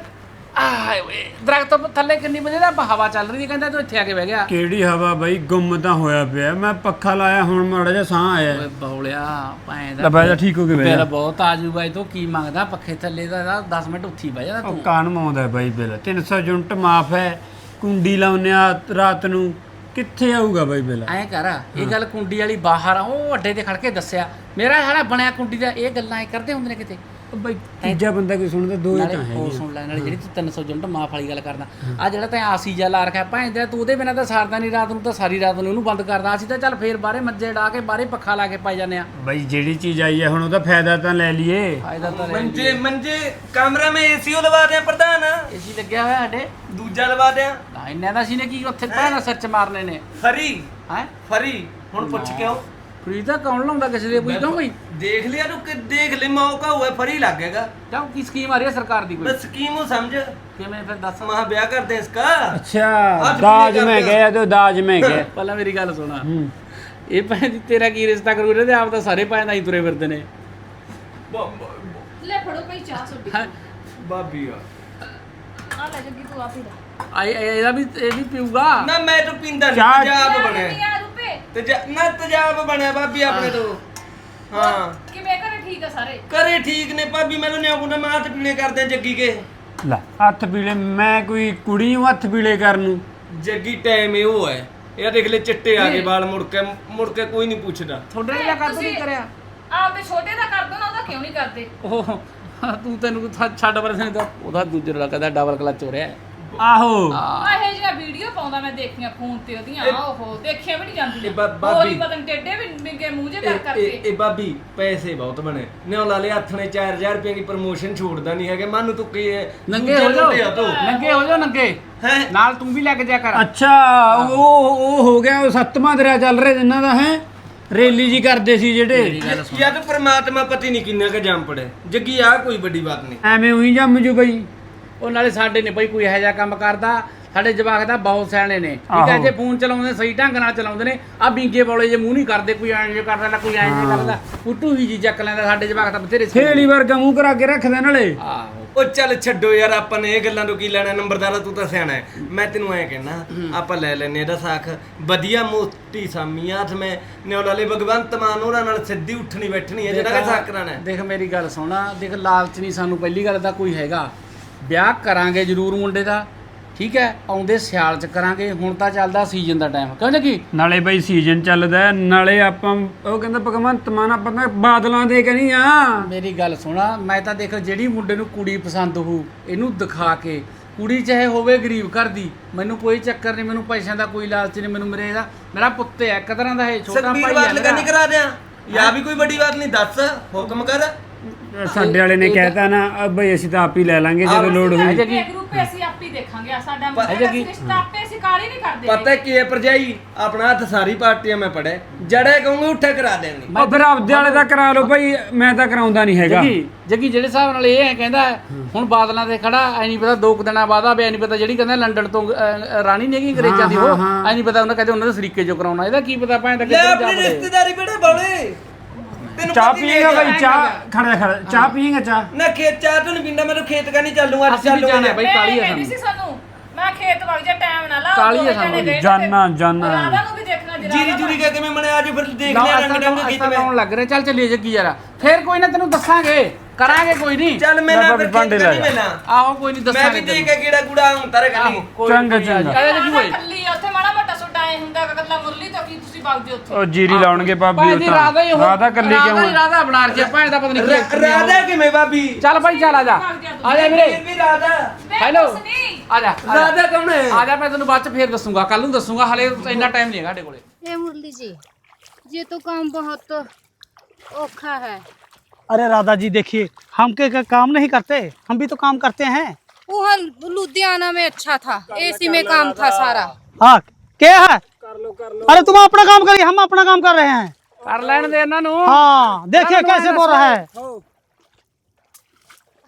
ਆਏ ਦਰਖਤ ਤੋਂ ਥੱਲੇ ਕਿੰਨੀ ਵਜੇ ਦਾ ਹਵਾ ਚੱਲ ਰਹੀ ਹੈ ਕਹਿੰਦਾ ਤੂੰ ਇੱਥੇ ਆ ਕੇ ਬਹਿ ਗਿਆ। ਕਿਹੜੀ ਹਵਾ ਬਾਈ ਗੁੰਮ ਤਾਂ ਹੋਇਆ ਪਿਆ ਮੈਂ ਪੱਖਾ ਲਾਇਆ ਹੁਣ ਮਾੜਾ ਜਿਹਾ ਸਾਹ ਆਇਆ। ਓਏ ਬੌਲਿਆ ਭਾਂ ਦਾ ਬਹਿ ਜਾ ਠੀਕ ਹੋ ਕੇ ਬਹਿ ਬਿੱਲ ਜਾ ਬਹੁਤ ਆ ਜਾਊਗਾ ਇਹ ਤੋਂ ਕੀ ਮੰਗਦਾ ਪੱਖੇ ਥੱਲੇ ਦਾ 10 ਮਿੰਟ ਉੱਥੀ ਬਹਿ ਜਾ ਉਹ ਤੂੰ ਕਾਨ ਆਉਂਦਾ ਬਾਈ ਬਿੱਲ? 300 ਯੂਨਿਟ ਮਾਫ ਹੈ ਕੁੰਡੀ ਲਾਉਨੇ ਆ ਰਾਤ ਨੂੰ। ਕਿੱਥੇ ਆਊਗਾ ਬਾਈ ਬਿੱਲ? ਐਂ ਕਰ ਇਹ ਗੱਲ ਕੁੰਡੀ ਵਾਲੀ ਬਾਹਰ ਆ ਉਹ ਅੱਡੇ ਤੇ ਖੜ ਕੇ ਦੱਸਿਆ। ਮੇਰਾ ਸਾਲਾ ਬਣਿਆ ਕੁੰਡੀ ਦਾ ਇਹ ਗੱਲਾਂ ਐ ਕਰਦੇ ਹੁੰਦੇ ਨੇ ਕਿਤੇ। ਬਈ ਤੀਜਾ ਬੰਦਾ ਕੋਈ ਸੁਣਦਾ ਦੋ ਹੀ ਤਾਂ ਹੈ ਉਹ ਸੁਣ ਲੈ ਨਾਲੇ ਜਿਹੜੀ ਤੂੰ 300 ਜੁਲਟ ਮਾਫ ਵਾਲੀ ਗੱਲ ਕਰਦਾ ਆ ਜਿਹੜਾ ਤੈਂ ਆਸੀ ਜਾ ਲਾ ਰੱਖਿਆ ਭਾਂ ਤੂੰ ਉਹਦੇ ਬਿਨਾਂ ਤਾਂ ਸਰਦਾ ਨਹੀਂ ਰਾਤ ਨੂੰ ਤਾਂ ਸਾਰੀ ਰਾਤ ਨੂੰ ਉਹਨੂੰ ਬੰਦ ਕਰਦਾ। ਅਸੀਂ ਤਾਂ ਚੱਲ ਫੇਰ ਬਾਹਰੇ ਮੱਜੇ ਢਾ ਕੇ ਬਾਹਰੇ ਪੱਖਾ ਲਾ ਕੇ ਪਾਈ ਜਾਂਦੇ ਆ ਬਈ ਜਿਹੜੀ ਚੀਜ਼ ਆਈ ਹੈ ਹੁਣ ਉਹਦਾ ਫਾਇਦਾ ਤਾਂ ਲੈ ਲਈਏ। ਫਾਇਦਾ ਤਾਂ ਲੈ ਮੰਜੇ ਮੰਜੇ ਕਮਰੇ ਮੇ ਏਸੀ ਲਵਾ ਦੇ ਪ੍ਰਧਾਨ। ਏਸੀ ਲੱਗਿਆ ਹੋਇਆ ਸਾਡੇ। ਦੂਜਾ ਲਵਾ ਦੇ ਇੰਨਾ ਦਾ ਸੀ ਨੇ ਕੀ ਉੱਥੇ ਭਾਂ ਸੱਚ ਮਾਰਨੇ ਨੇ। ਫਰੀ। ਹੈ? ਫਰੀ। ਹੁਣ ਪੁੱਛ ਕੇ ਆਓ। ਫਰੀ ਤਾਂ ਕੌਣ ਲਾਉਂਦਾ ਕਿਸੇ ਦੇ ਕੋਈ ਕਿਉਂ ਬਈ देख लिया रुक के देख ले मौका हुआ फरी लगेगा ਕਿਉਂ ਕੀ ਸਕੀਮ ਆ ਰਹੀ ਹੈ ਸਰਕਾਰ ਦੀ ਕੋਈ बस स्कीम हो समझ ਕਿਵੇਂ ਫਿਰ ਦੱਸ वहां ब्याह कर दें इसका ਅੱਛਾ ਅੱਜ ਦਾਜ ਵੀ ਮੈਂ ਕਰਦੇ ਗਿਆ ਤੇ ਦਾਜ ਮੈਂ ਗਿਆ ਪਹਿਲਾਂ ਮੇਰੀ ਗੱਲ ਸੁਣਾ ਹੂੰ ਇਹ ਭੈਣ ਦੀ ਤੇਰਾ ਕੀ ਰਿਸ਼ਤਾ ਕਰੂ ਇਹਦੇ ਆਪ ਤਾਂ ਸਾਰੇ ਭੈਣ ਦਾ ਹੀ ਤੁਰੇ ਫਿਰਦੇ ਨੇ ਲੈ ਫੜੋ ਭਾਈ ਚਾਹ ਸੁੱਟੀ ਹੈਂ? भाभी ਆ ਲੈ ਜੱਗੀ ਤੂੰ ਆ ਪੀ ਲੈ ਆ ਇਹ- ਇਹਦਾ ਵੀ ਇਹ ਵੀ ਪੀਊਗਾ ना मैं तो पींदा चाह- नहीं तेजाब बने ਸਾਰੇ ਤਜਾ- ਨਾ ਤਜਾਬ ਬਣਿਆ ਭਾਬੀ ਆਪਣੇ ਤੋਂ। ਹਾਂ। ਹੋਰ ਕਿਵੇਂ ਘਰੇ ਠੀਕ ਆ ਸਾਰੇ? ਕਰੇ ਠੀਕ ਨੇ ਭਾਬੀ ਮੈਨੂੰ ਨਿਆਂਗੂ ਨਾ ਮਾਂ ਹੱਥ ਪੀਣੇ ਕਰਦੇ ਜੱਗੀ ਕੇ। ਲੈ ਹੱਥ ਪੀਲੇ ਮੈਂ ਕੋਈ ਕੁੜੀ ਨੂੰ ਹੱਥ ਪੀਲੇ ਕਰਨ ਨੂੰ? ਜੱਗੀ ਟਾਈਮ ਇਹ ਉਹ ਇਹ ਦੇਖ ਲੈ ਚਿੱਟੇ ਆ ਗਏ ਵਾਲ ਮੁੜ ਕੇ ਮੁੜ ਕੇ ਕੋਈ ਨਹੀਂ ਪੁੱਛਦਾ। ਤੁਹਾਡੇ ਨਾਲ ਕੰਮ ਨਹੀਂ ਤੁਸੀਂ- ਕਰਿਆ? ਆਪਦੇ ਛੋਟੇ ਦਾ ਕਰ ਦੋ ਨਾ ਉਹਦਾ ਕਿਉਂ ਨਹੀਂ ਕਰਦੇ? ਉਹ ਤੂੰ ਤੈਨੂੰ ਛੱਡ ਵਰਸੇ ਦਾ ਉਹਦਾ ਦੂਜੇ ਨਾਲ ਕਹਿੰਦਾ ਡਬਲ ਕਲਚ ਹੋ ਆਹੋ। ਆਹ, ਪਾਉਂਦਾ ਮੈਂ ਦੇਖੀਆਂ ਫੋਨ ਤੇ ਉਹਦੀਆਂ ਓਹੋ ਦੇਖਿਆ ਵੀ ਨਹੀਂ ਜਾਂਦੀ ਇਹ ਬਾ- ਹੋਰ ਬਾਬੀ। ਹੀ ਪਤੰਗ ਟੇਡੇ ਵੀ ਨਿੱਗੇ ਮੂੰਹ ਜੇ ਕਰ ਇਹ ਕਰਕੇ। ਇਹ ਭਾਬੀ ਪੈਸੇ ਬਹੁਤ ਬਣੇ। ਨੇ ਲਾ ਲਿਆ ਹੱਥ ਨੇ 4000 ਰੁਪਏ ਦੀ ਪ੍ਰਮੋਸ਼ਨ ਛੋੜਦਾ ਨਹੀਂ ਹੈਗਾ। ਮਨ ਤੂੰ ਕੀ ਹੈ ਨੰਗੇ ਹੋ ਜਾਓ। ਨੰਗੇ ਹੋ ਜਾਓ ਨੰਗੇ। ਹੈ? ਨਾਲ ਤੂੰ ਵੀ ਲੱਗ ਜਾ ਕਰ। ਅੱਛਾ ਉਹ ਉਹ ਹੋ ਗਿਆ ਉਹ ਸੱਤਵਾਂ ਦਰਿਆ ਚੱਲ ਰਿਹਾ ਜਿੰਨਾਂ ਦਾ ਹੈ? ਰੈਲੀ ਜੀ ਕਰਦੇ ਸੀ ਜਿਹੜੇ। ਯਾ ਤਾਂ ਪ੍ਰਮਾਤਮਾ ਪਤੀ ਨਹੀਂ ਕਿੰਨਾ ਕ ਜੰਮ ਪੜੇ ਜੱਗੀ ਆ ਕੋਈ ਵੱਡੀ ਬਾਤ ਨਹੀਂ ਐਵੇਂ ਉਹੀ ਜੰਮ ਜੂ ਬਈ। ਉਹ ਨਾਲੇ ਸਾਡੇ ਨੇ ਬਈ ਕੋਈ ਇਹੋ ਜਿਹਾ ਕੰਮ ਕਰਦਾ। ਸਾਡੇ ਜਵਾਕ ਤਾਂ ਬਹੁਤ ਸਿਆਣੇ ਨੇ। ਠੀਕ ਹੈ ਆਹੋ। ਜੇ ਫੋਨ ਚਲਾਉਂਦੇ ਸਹੀ ਢੰਗ ਨਾਲ ਚਲਾਉਂਦੇ ਨੇ ਆ ਬਿੰਗੇ ਬੋਲੇ ਜੇ ਮੂੰਹ ਨਹੀਂ ਕਰਦੇ ਕੋਈ ਐਂ ਜੇ ਕਰਦਾ ਕੋਈ ਐਂ ਜੇ ਕਰਦਾ ਪੁੱਟੂ ਹੀ ਜੀ ਚੱਕ ਲੈਂਦਾ ਸਾਡੇ ਜਵਾਕ ਤਾਂ ਬਥੇਰੇ ਸਿਆਣੇ ਥੇਲੀ ਵਰਗਾ ਮੂੰਹ ਕਰਾ ਕੇ ਰੱਖਦੇ ਨਾਲੇ। ਆਹੋ। ਉਹ ਚੱਲ ਛੱਡੋ ਯਾਰ ਆਪਾਂ ਨੇ ਇਹ ਗੱਲਾਂ ਤੋਂ ਕੀ ਲੈਣਾ ਨੰਬਰਦਾਰਾ ਤੂੰ ਤਾਂ ਸਿਆਣਾ ਹੈ। ਮੈਂ ਤੈਨੂੰ ਐਂ ਕਹਿਣਾ ਆਪਾਂ ਲੈ ਲੈਨੇ ਇਹਦਾ ਸਾਖ। ਵਧੀਆ ਮੋਟੀ ਸਾਮੀ ਹੱਥ ਮੈਂ ਨਿਉਲਾਲੇ ਭਗਵੰਤ ਮਾਨ ਉਹਨਾਂ ਨਾਲ ਸਿੱਧੀ ਉੱਠਣੀ ਬੈਠਣੀ ਹੈ ਜਿਹੜਾ ਕਿ ਸਾਖ ਕਰਾਣਾ ਹੈ। ਦੇਖ ਮੇਰੀ ਗੱਲ ਸੁਣਾ ਦੇਖ ਲਾਲਚ ਨਹੀਂ ਸਾਨੂੰ ਪਹਿਲੀ ਗੱਲ ਤਾਂ ਕੋਈ ਹੈਗਾ। ਵਿਆਹ ਕਰਾਂਗੇ ਜ਼ਰੂਰ ਮੁੰਡੇ ਦਾ। ਠੀਕ ਹੈ ਆਉਂਦੇ ਸਿਆਲ ਚ ਕਰਾਂਗੇ ਹੁਣ ਤਾਂ ਚੱਲਦਾ ਸੀਜ਼ਨ ਦਾ ਟਾਈਮ ਕਿਉਂ ਜੀ ਨਾਲੇ ਬਈ ਸੀਜ਼ਨ ਚੱਲਦਾ ਹੈ, ਨਾਲੇ ਆਪਾਂ ਉਹ ਕਹਿੰਦਾ ਭਗਵੰਤ ਮਾਨ ਆਪਾਂ ਤਾਂ ਬਾਦਲਾਂ ਦੇ ਕਨੀ ਆ। ਮੇਰੀ ਗੱਲ ਸੁਣਾ ਮੈਂ ਤਾਂ ਦੇਖ ਜਿਹੜੀ ਮੁੰਡੇ ਨੂੰ ਕੁੜੀ ਪਸੰਦ ਹੋ ਇਹਨੂੰ ਦਿਖਾ ਕੇ ਕੁੜੀ ਚਾਹੇ ਹੋਵੇ ਗਰੀਬ ਘਰ ਦੀ ਮੈਨੂੰ ਕੋਈ ਚੱਕਰ ਨਹੀਂ ਮੈਨੂੰ ਪੈਸਿਆਂ ਦਾ ਕੋਈ ਲਾਲਚ ਨਹੀਂ ਮੈਨੂੰ ਮੇਰੇ ਦਾ ਮੇਰਾ ਪੁੱਤ ਹੈ ਇੱਕ ਤਰ੍ਹਾਂ ਦਾ ਇਹ ਛੋਟਾ ਭਾਈ ਬਾਤ ਹੈ ਲਗਾ ਨਹੀਂ ਮੇਰਾ। ਕਰਾ ਦਿਆਂ। ਯਾ ਵੀ ਕੋਈ ਵੱਡੀ ਬਾਤ ਨਹੀਂ ਦੱਸ ਹੁਕਮ ਕਰ। ਸਾਡੇ ਵਾਲੇ ਨੇ ਕਹਿਤਾ ਨਾ ਅ ਬਈ ਅਸੀਂ ਤਾਂ ਆਪ ਹੀ ਲੈ ਲਾਂਗੇ ਜਦੋਂ ਲੋੜ ਹੋਈ। ਜੱਗੀ ਇਹ ਗਰੁੱਪ ਅਸੀਂ ਆਪ ਹੀ ਦੇਖਾਂਗੇ ਸਾਡਾ ਪ- ਮੁੰਡਾ ਰਿਸ਼ਤਾ ਆਪੇ ਅਸੀਂ ਕਾਲੀ ਨਹੀਂ ਕਰਦੇ। ਪਤਾ ਕੀ ਹੈ ਭਰਜਾਈ ਆਪਣਾ ਹੱਥ ਸਾਰੀ ਪਾਰਟੀਆਂ ਮੈਂ ਪੜਿਆ ਜੜੇ ਕਹੂੰਗੇ ਉੱਠੇ ਕਰਾ ਦੇਣਗੇ ਉਹ ਫਿਰ ਆਪਦੇ ਵਾਲੇ ਦਾ ਕਰਾ ਲਓ ਭਾਈ ਮੈਂ ਤਾਂ ਕਰਾਉਂਦਾ ਨਹੀਂ ਹੈਗਾ। ਜੱਗੀ ਜੱਗੀ ਜਿਹੜੇ ਹਿਸਾਬ ਨਾਲ ਇਹ ਹੈ ਕਹਿੰਦਾ ਹੁਣ ਬਾਦਲਾਂ ਤੇ ਖੜਾ ਐ ਨਹੀਂ ਪਤਾ ਦੋ ਕੁ ਦਿਨਾਂ ਬਾਅਦ ਆ ਐ ਨਹੀਂ ਪਤਾ ਜਿਹੜੀ ਕਹਿੰਦਾ ਲੰਡਨ ਤੋਂ ਰਾਣੀ ਨਹੀਂ ਹੈਗੀ ਅੰਗਰੇਜ਼ਾਂ ਦੀ ਉਹ ਐ ਨਹੀਂ ਪਤਾ ਉਹਨਾਂ ਕਹਿੰਦੇ ਉਹਨਾਂ ਦੇ ਸਰੀਕੇ ਚੋਂ ਕਰਾਉਣਾ। ਇਹਦਾ ਕੀ ਪਤਾ ਭਾਂ ਤਾਂ ਲੈ ਜਾ ਆਪਣੀ ਰਿਸ਼ਤੇਦਾਰੀ ਬੜੇ ਬੋਲੇ ਤੈਨੂੰ ਚਾਹ ਪਤਾ ਪੀਏਗਾ ਭਾਈ ਚਾਹ ਖੜਾ ਖੜਾ ਚਾਹ ਪੀਏਗਾ ਚਾਹ। ਨਾ ਖੇਤ ਚਾਹ ਤੋਂ ਨਹੀਂ ਪੀਂਦਾ ਮੈਂ ਤਾਂ ਖੇਤ ਕਾ ਨਹੀਂ ਚੱਲੂਗਾ ਅੱਜ ਅਸੀਂ ਵੀ ਚੱਲੂਗਾ ਜਾਣਾ ਬਈ ਮੈਂ ਕਾਲੀ ਆ ਕਹਿੰਦੀ ਸਾਨੂੰ। ਸੀ ਸਾਨੂੰ ਮੈਂ ਖੇਤ ਵਗ ਜਾ ਟਾਈਮ ਨਾ ਲਾ ਕਾਹਲੀ ਆ ਦੋਵੇਂ ਸਾਨੂੰ, ਜਣੇ ਗਏ ਨੇ ਜਾਨਾ। ਜਾਨਾ। ਰਾਧਾ ਨੂੰ ਵੀ ਦੇਖਣਾ ਜਰਾ ਜੀਰੀ ਜੂਰੀ ਕਾ ਕਿਵੇਂ ਮਨੇ ਅੱਜ ਫਿਰ ਦੇਖ ਨਾ ਲਿਆ ਅਸਾਂ ਰੰਗ ਡੰਗ ਕੀਤਾ ਆਉਣ ਲੱਗ ਰਹੇ ਚੱਲ ਚੱਲੀਏ ਜੱਗੀ ਯਾਰ। ਫੇਰ ਕੋਈ ਨਾ ਤੈਨੂੰ ਦੱਸਾਂਗੇ ਕਰਾਂਗੇ ਕੋਈ ਨਹੀਂ। ਚੱਲ ਮੈਂ ਨਾ ਫਿਰ ਖੇਤ ਕਾ ਜਾ। ਮਿਲਣਾ ਆਹੋ ਕੋਈ ਨਹੀਂ ਮੈਂ ਦੱਸਾਂਗੇ ਵੀ ਦੇਖ ਕੇ ਕੀੜਾ ਕੂੜਾ ਹੁਣ ਤਾਰੇ ਆਹੋ, ਕਰੀ ਕੋਈ ਚੰਗਾ, ਆ। ਚੰਗਾ। ਆ ਜੱਗੀ ਓਏ ਕੱਲੀ ਆ, ਉੱਥੇ ਮਾੜਾ ਮੋਟਾ ਸੁੱਟਾ ਐ ਹੁੰਦਾ ਕਿ ਕੱਲਾ ਮੁਰਲੀ ਤੋਂ ਕੀ ਤੁਸੀਂ ਵਗ ਜਾ ਉੱਥੇ ਉਹ ਜੀਰੀ ਲਾਉਣਗੇ ਭਾਬੀ ਭਾਈ ਉਹ ਦੀ ਤਾਂ ਰਾਧਾ ਹੀ ਉਹ ਰਾਧਾ ਕੱਲੀ ਕਿਉਂ ਰਾਧਾ ਹੀ ਆ? ਰਾਧਾ ਬਣਾ ਰਹੀ ਹੈ ਭਾਂ ਦਾ ਪਤਾ ਨਹੀਂ ਕੀ ਰਾਧਾ ਕਿਵੇਂ ਭਾਬੀ ਚੱਲ ਭਾਈ ਚੱਲ ਆ ਜਾ ਆ ਜਾ ਵੀਰੇ ਇਹ ਵੀ ਰਾਧਾ ਹੈਲੋ ਕੁਛ ਨਹੀਂ। ਆ ਜਾ ਆ ਜਾ। ਰਾਧਾ ਕੌਣ ਹੈ ਆ ਜਾ ਮੈਂ ਤੈਨੂੰ ਬਾਅਦ ਚ ਫੇਰ ਦੱਸੂਗਾ ਕੱਲ ਨੂੰ ਦੱਸੂਗਾ ਹਲੇ ਇੰਨਾ ਟਾਈਮ ਨਹੀਂ ਹੈਗਾ ਸਾਡੇ ਕੋਲੇ ये मुरली जी ये तो काम बहुत औखा है अरे राधा जी देखिए हम के का काम नहीं करते हम भी तो काम करते हैं वो लुधियाना में अच्छा था एसी में काम था सारा हाँ क्या है अरे तुम अपना काम करिए हम अपना काम कर रहे हैं ਕਰ ਲੈਣ ਦੇ ਇਹਨਾਂ ਨੂੰ हाँ देखिए कैसे बोल रहा है ਤੂੰ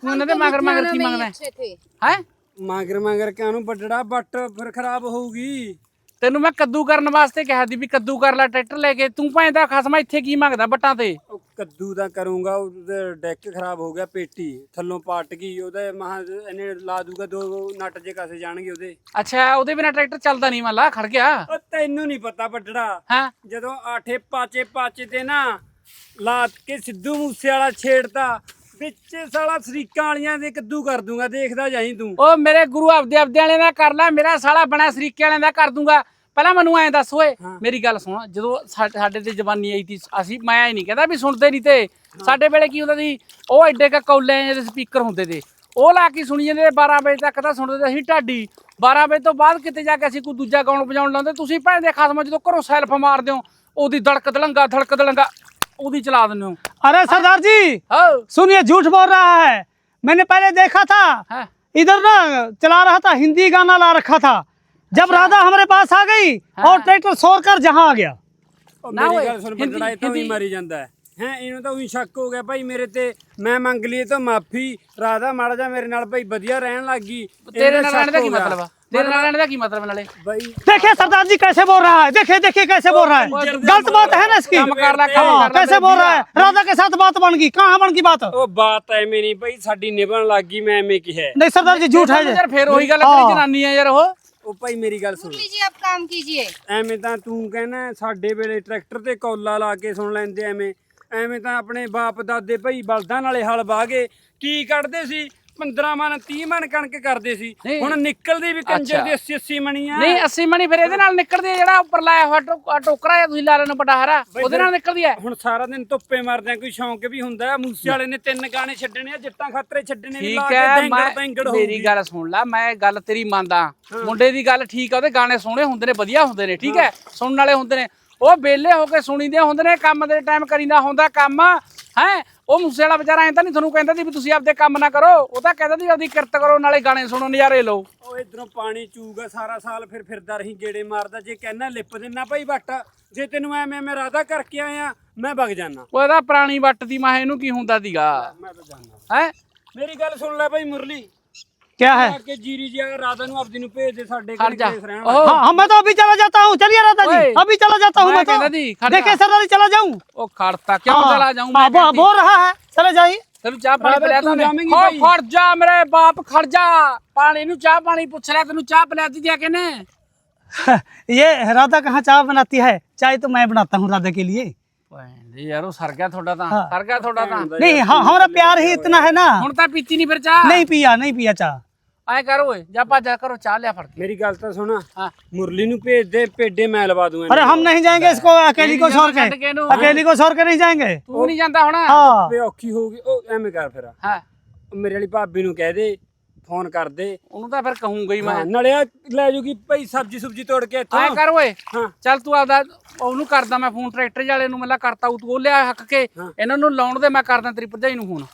ਇਹਨਾਂ ਦੇ ਮਗਰ ਮਗਰ ਕੀ लुधियाना में ਮੰਗਦਾ ही अच्छे थे ਹੈ ਮਗਰ ਮਗਰ ਕਿਉਂ ਵੱਡੜਾ ਬੱਟ ਫਿਰ ਖਰਾਬ ਹੋਊਗੀ ਤੈਨੂੰ ਮੈਂ ਕੱਦੂ ਕਰਨ ਵਾਸਤੇ ਕਿਹਾ ਸੀ ਵੀ ਕੱਦੂ ਕਰ ਲੈ ਟਰੈਕਟਰ ਲੈ ਕੇ। ਤੂੰ ਭਾਂ ਦਾ ਖਸਮਾ ਇੱਥੇ ਕੀ ਮੰਗਦਾ ਬੱਟਾਂ ਤੇ? ਉਹ ਕੱਦੂ ਦਾ ਕਰੂੰਗਾ ਉਹਦੇ ਡੈਕ ਖਰਾਬ ਹੋ ਗਿਆ ਪੇਟੀ ਥੱਲੋਂ ਪਟ ਗਈ ਉਹਦੇ ਮਹਾ ਇਹਨੇ ਲਾ ਦੂਗਾ ਦੋ ਨਟ ਜੇ ਕਾਸੇ ਜਾਣਗੇ ਉਹਦੇ। ਅੱਛਾ ਉਹਦੇ ਬਿਨਾ ਟਰੈਕਟਰ ਚੱਲਦਾ ਨਹੀਂ ਮੱਲਾ ਖੜ ਗਿਆ। ਉਹ ਤੈਨੂੰ ਨਹੀਂ ਪਤਾ ਵੱਡੜਾ। ਹਾਂ। ਜਦੋਂ ਆਠੇ ਪਾਚੇ ਪਾਚੇ ਤੇ ਨਾ ਲਾਤ ਕੇ ਸਿੱਧੂ ਮੂਸੇ ਵਾਲਾ ਛੇੜਤਾ ਵਿੱਚ ਸਾਲਾ ਸਰੀਕਾਂ ਵਾਲੀਆਂ ਦੇ ਕੱਦੂ ਕਰ ਦੂੰਗਾ ਦੇਖਦਾ ਜਾਈ ਤੂੰ। ਉਹ ਮੇਰੇ ਗੁਰੂ ਆਪਦੇ ਆਪਦੇ ਵਾਲੇ ਦਾ ਕਰ ਲੈ ਮੇਰਾ ਸਾਲਾ ਬਣਾ ਸਰੀਕੇ ਵਾਲਿਆਂ ਦਾ ਕਰ ਦੂੰਗਾ। ਪਹਿਲਾਂ ਮੈਨੂੰ ਐਂ ਦੱਸ ਓਏ ਮੇਰੀ ਗੱਲ ਸੁਣ ਜਦੋਂ ਸਾ- ਸਾਡੇ ਤੇ ਜਵਾਨੀ ਆਈ ਸੀ ਅਸੀਂ ਮੈਂ ਐ ਨਹੀਂ ਕਹਿੰਦਾ ਵੀ ਸੁਣਦੇ ਨਹੀਂ ਤੇ ਸਾਡੇ ਵੇਲੇ ਕੀ ਹੁੰਦਾ ਸੀ ਉਹ ਐਡੇ ਕ ਕੌਲੇ ਜਿਹੇ ਸਪੀਕਰ ਹੁੰਦੇ ਤੇ ਉਹ ਲਾ ਕੇ ਸੁਣੀ ਜਾਂਦੇ ਤੇ 12 ਵਜੇ ਤੱਕ ਤਾਂ ਸੁਣਦੇ ਤੇ ਅਸੀਂ ਢਾਡੀ 12 ਵਜੇ ਤੋਂ ਬਾਅਦ ਕਿਤੇ ਜਾ ਕੇ ਅਸੀਂ ਕੋਈ ਦੂਜਾ ਗਾਉਣ ਵਜਾਉਣ ਲਾਉਂਦੇ ਤੁਸੀਂ ਭੈਣ ਦੇ ਖਸਮ ਜਦੋਂ ਘਰੋਂ ਸੈਲਫ ਮਾਰਦੇ ਹੋ ਉਹਦੀ ਧੜਕ ਦਲੰਗਾ ਧੜਕ ਦਲੰਗਾ ਉਹਦੀ ਚਲਾ ਦਿੰਦੇ ਹੋ अरे सरदार जी ਹਾਂ सुनिए झूठ बोल रहा है मैंने पहले देखा था ਹਾਂ इधर ना चला रहा था हिंदी गाना ला रखा था जब राधा हमारे पास आ गई और ट्रैक्टर छोड़ कर जहाँ आ गया ਉਹ ਨਾ ਮੇਰੀ ਓਏ, ਗੱਲ ਸੁਣ ਹਿੰਦੀ- ਵੱਡੜਾ ਇਹ ਤਾਂ ਵੀ ਹਿੰਦੀ- ਮਰੀ ਜਾਂਦਾ ਹੈ ਹੈ ਇਹਨੂੰ ਤਾਂ ਉਹੀ ਸ਼ੱਕ ਹੋ ਗਿਆ ਭਾਈ ਮੇਰੇ ਤੇ ਮੈਂ ਮੰਗ ਲਈ ਤਾਂ ਮਾਫੀ ਰਾਧਾ ਮਾੜਾ ਜਾ ਮੇਰੇ ਨਾਲ ਭਾਈ ਵਧੀਆ ਰਹਿਣ ਲੱਗ ਗਈ ਤੇਰੇ ਨਾਲ ਰਹਿਣ ਦਾ ਕੀ ਮਤਲਬ ਆ ਤੇਰੇ ਨਾਲ ਰਹਿਣ ਦਾ ਕੀ ਮਤਲਬ ਨਾਲੇ ਭਾਈ देखिए सरदार जी कैसे बोल रहा है देखिए देखिए कैसे बोल रहा है गलत बात है ना इसकी ਕੰਮ ਕਰ ਲੈ ਕੰਮ हाँ ਕਰ ਲੈ कैसे बोल रहा है राधा के साथ बात बन गई कहाँ बन गई बात ਉਹ ਬਾਤ ਐਵੇਂ ਨਹੀਂ ਭਾਈ ਸਾਡੀ ਨਿਭਣ ਲੱਗ गई ਮੈਂ ਐਵੇਂ ਕੀ ਹੈ नहीं सरदार जी झूठ है ये। ਯਾਰ ਫੇਰ ਉਹੀ ਗੱਲ ਕਰੀ ਜਨਾਨੀ ਆ ਯਾਰ ਉਹ ਉਹ ਭਾਈ ਮੇਰੀ ਗੱਲ ਸੁਣ मुरली जी आप काम कीजिए ਐਵੇਂ ਤਾਂ ਤੂੰ ਕਹਿਣਾ ਸਾਡੇ ਵੇਲੇ ਟਰੈਕਟਰ ਤੇ ਕੌਲਾ ਲਾ ਕੇ ਸੁਣ ਲੈਂਦੇ ਐਵੇਂ ਐਵੇਂ ਤਾਂ ਆਪਣੇ ਬਾਪ ਦਾਦੇ ਭਾਈ ਬਲਦਾਂ ਨਾਲੇ ਹਲ ਵਾਗੇ ਕੀ ਕੱਢਦੇ ਸੀ 15 ਮਨ 30 ਮਨ ਕਣਕ ਕਰਦੇ ਸੀ। ਨਹੀਂ। ਹੁਣ ਨਿਕਲਦੀ ਵੀ ਕੰਜਰ ਅੱਛਾ। ਦੀ 80 80 ਮਣੀਆਂ ਨਹੀਂ 80 ਮਣੀ ਫਿਰ ਇਹਦੇ ਨਾਲ ਨਿਕਲਦੀ ਹੈ ਜਿਹੜਾ ਉੱਪਰ ਲਾਇਆ ਹੋਇਆ ਟੋ- ਆਹ ਟੋਕਰਾ ਜਾਂ ਤੁਸੀਂ ਲਾ ਲੈਣਾ ਹਰਾ ਉਹਦੇ ਨਾਲ ਨਿਕਲਦੀ ਹੈ ਹੁਣ ਸਾਰਾ ਦਿਨ ਧੁੱਪੇ ਮਰਦਿਆਂ ਕੋਈ ਸ਼ੌਂਕ ਵੀ ਹੁੰਦਾ। ਹੈ ਮੂਸੇ ਵਾਲੇ ਨੇ ਤਿੰਨ ਗਾਣੇ ਛੱਡਣੇ ਆ ਜੱਟਾਂ ਖਾਤਰੇ ਛੱਡਣੇ ਨੇ ਲਾ ਠੀਕ ਕੇ ਹੈ ਮੈਂ ਮੇਰੀ ਹੋਊਗੀ। ਗੱਲ ਸੁਣ ਲੈ ਮੈਂ ਗੱਲ ਤੇਰੀ ਮੰਨਦਾ। ਮੁੰਡੇ ਦੀ ਗੱਲ ਠੀਕ ਆ ਉਹਦੇ ਗਾਣੇ ਸੋਹਣੇ ਹੁੰਦੇ ਨੇ ਵਧੀਆ ਹੁੰਦੇ ਨੇ ਠੀਕ ਹੈ ਸੁਣਨ ਵਾਲੇ ਹੁੰਦੇ ਨੇ। ਉਹ ਬੇਲੇ ਹੋ ਕੇ ਸੁਣੀਦੇ ਹੁੰਦੇ ਨੇ ਕੰਮ ਦੇ ਟਾਈਮ ਕਰੀਦਾ ਹੁੰਦਾ ਕੰਮ। ਹੈ? ਉਹ ਮੂਸੇ ਵਾਲਾ ਵਿਚਾਰਾ ਐਂ ਤਾਂ ਨਹੀਂ ਤੁਹਾਨੂੰ ਕਹਿੰਦਾ ਸੀ ਵੀ ਤੁਸੀਂ ਆਪਦੇ ਕੰਮ ਨਾ ਕਰੋ। ਉਹ ਤਾਂ ਕਹਿੰਦਾ ਸੀ ਆਪਦੀ ਕਿਰਤ ਕਰੋ ਨਾਲੇ ਗਾਣੇ ਸੁਣੋ ਨਜ਼ਾਰੇ ਲਓ। ਉਹ ਇਧਰੋਂ ਪਾਣੀ ਚੂਗਾ ਸਾਰਾ ਸਾਲ ਫਿਰ ਫਿਰਦਾ ਰਹੀ ਗੇੜੇ ਮਾਰਦਾ। ਜੇ ਕਹਿਣਾ ਲਿਪ ਦਿੰਨਾ ਭਾਈ ਵੱਟ ਜੇ ਤੈਨੂੰ ਐਵੇਂ ਮੈਂ ਰਾਦਾ ਕਰਕੇ ਆਇਆ ਮੈਂ ਵਗ ਜਾਣਾ ਉਹ ਇਹਦਾ ਪੁਰਾਣੀ ਵੱਟ ਦੀ ਮਾਂ ਇਹਨੂੰ ਕੀ ਹੁੰਦਾ ਸੀਗਾ? ਮੈਂ ਤਾਂ ਜਾਣਾ ਹੈ? ਮੇਰੀ ਗੱਲ ਸੁਣ ਲੈ ਭਾਈ ਮੁਰਲੀ। क्या है ਆ ਕੇ ਜੀਰੀ ਜੀ ਅਗਰ ਰਾਧਾ ਨੂੰ ਆਪਦੀ ਨੂੰ ਭੇਜ ਦੇ ਸਾਡੇ ਖੜ ਘਰੇ ਜਾ ਕੇਸ ਰਹਿਣ ਓਹ हाँ हाँ मैं तो अभी चला जाता हूँ चलिए राधा जी ओए, अभी चला जाता हूँ मैं मैं तो कहता थी, खड़ जा। देखिए सरदार जी चला जाऊँ ਉਹ ਖੜਤਾ ਕਿਉਂ हाँ, ਚਲਾ ਜਾਊਂ हाँ, ਮੈਂ वो- ਕਹਿੰਦੀ? बोल रहा है चले जाइए ਤੈਨੂੰ ਚਾਹ ਪਾਣੀ ਰਾਧਾ, ਪਿਲਾ ਤੂੰ ਤਾ ਜਾਵੇਂਗੀ ਹੋ ਭਾਈ? ਖੜ ਜਾ ਮੇਰੇ ਬਾਪ ਖੜ ਜਾ ਪਾਣੀ ਨੂੰ ਚਾਹ ਪਾਣੀ ਪੁੱਛ ਰਿਹਾ ਤੈਨੂੰ ਚਾਹ ਪਿਲਾਤੀ ਦਿਆ ਕਿਨੇ ये राधा कहाँ चाय बनाती है चाय तो मैं बनाता हूँ राधा के लिए ਜੀ ਯਾਰ ਉਹ ਸਰ ਗਿਆ ਤੁਹਾਡਾ ਤਾਂ ਹਾਂ। ਸਰ ਗਿਆ ਤੁਹਾਡਾ ਤਾਂ नहीं हाँ हमारा प्यार ही इतना है ना ਹੁਣ ਤਾਂ ਪੀਤੀ ਨਹੀਂ ਫਿਰ ਚਾਹ नहीं पिया नहीं पिया चाय ਐ ਕਰ ਓਏ ਜਾ ਭੱਜ ਜਾ ਕਰੋ ਚਾਹ ਲਿਆ ਫੜ ਕੇ ਮੇਰੀ ਗੱਲ ਤਾਂ ਸੁਣਾ ਹਾਂ ਮੁਰਲੀ ਨੂੰ ਭੇਜ ਦੇ ਪੇਡੇ ਮੈਂ ਲਵਾ ਦੂੰ अरे हम नहीं जाएंगे इसको अकेली को छोड़ के ਛੱਡ ਕੇ ਇਹਨੂੰ अकेली को छोड़ के नहीं जाएंगे ਤੂੰ ਨਹੀਂ ਜਾਂਦਾ ਹੁਣ हाँ ਵੇ ਔਖੀ ਹੋਊਗੀ ਉਹ ਐਵੇਂ ਕਰ ਫਿਰ ਹਾਂ ਮੇਰੇ ਵਾਲੀ ਭਾਬੀ ਨੂੰ ਕਹਿ ਦੇ ਫੋਨ ਕਰ ਦੇ ਉਹਨੂੰ ਤਾਂ ਫਿਰ ਕਹੂੰਗਾ ਹੀ ਮੈਂ ਹਾਂ, ਨਾਲੇ ਆ ਲੈ ਜੂਗੀ ਭਾਈ ਸਬਜੀ ਸੁਬਜੀ ਤੋੜ ਕੇ ਇੱਥੋਂ ਐ ਕਰ ਓਏ ਹਾਂ ਚੱਲ ਤੂੰ ਆਪਦਾ ਉਹਨੂੰ ਕਰਦਾ ਮੈਂ ਫੋਨ ਟਰੈਕਟਰ ਵਾਲੇ ਨੂੰ ਮੈਨਾਂ ਕਰਤਾ ਉਹ ਤੂੰ ਉਹ ਲਿਆ ਹੱਕ ਕੇ ਹਾਂ। ਇਹਨਾਂ ਨੂੰ ਲਾਉਣ ਦੇ ਮੈਂ ਕਰਦਾ ਤੇਰੀ ਭਰਜਾਈ ਨੂੰ ਫੋਨ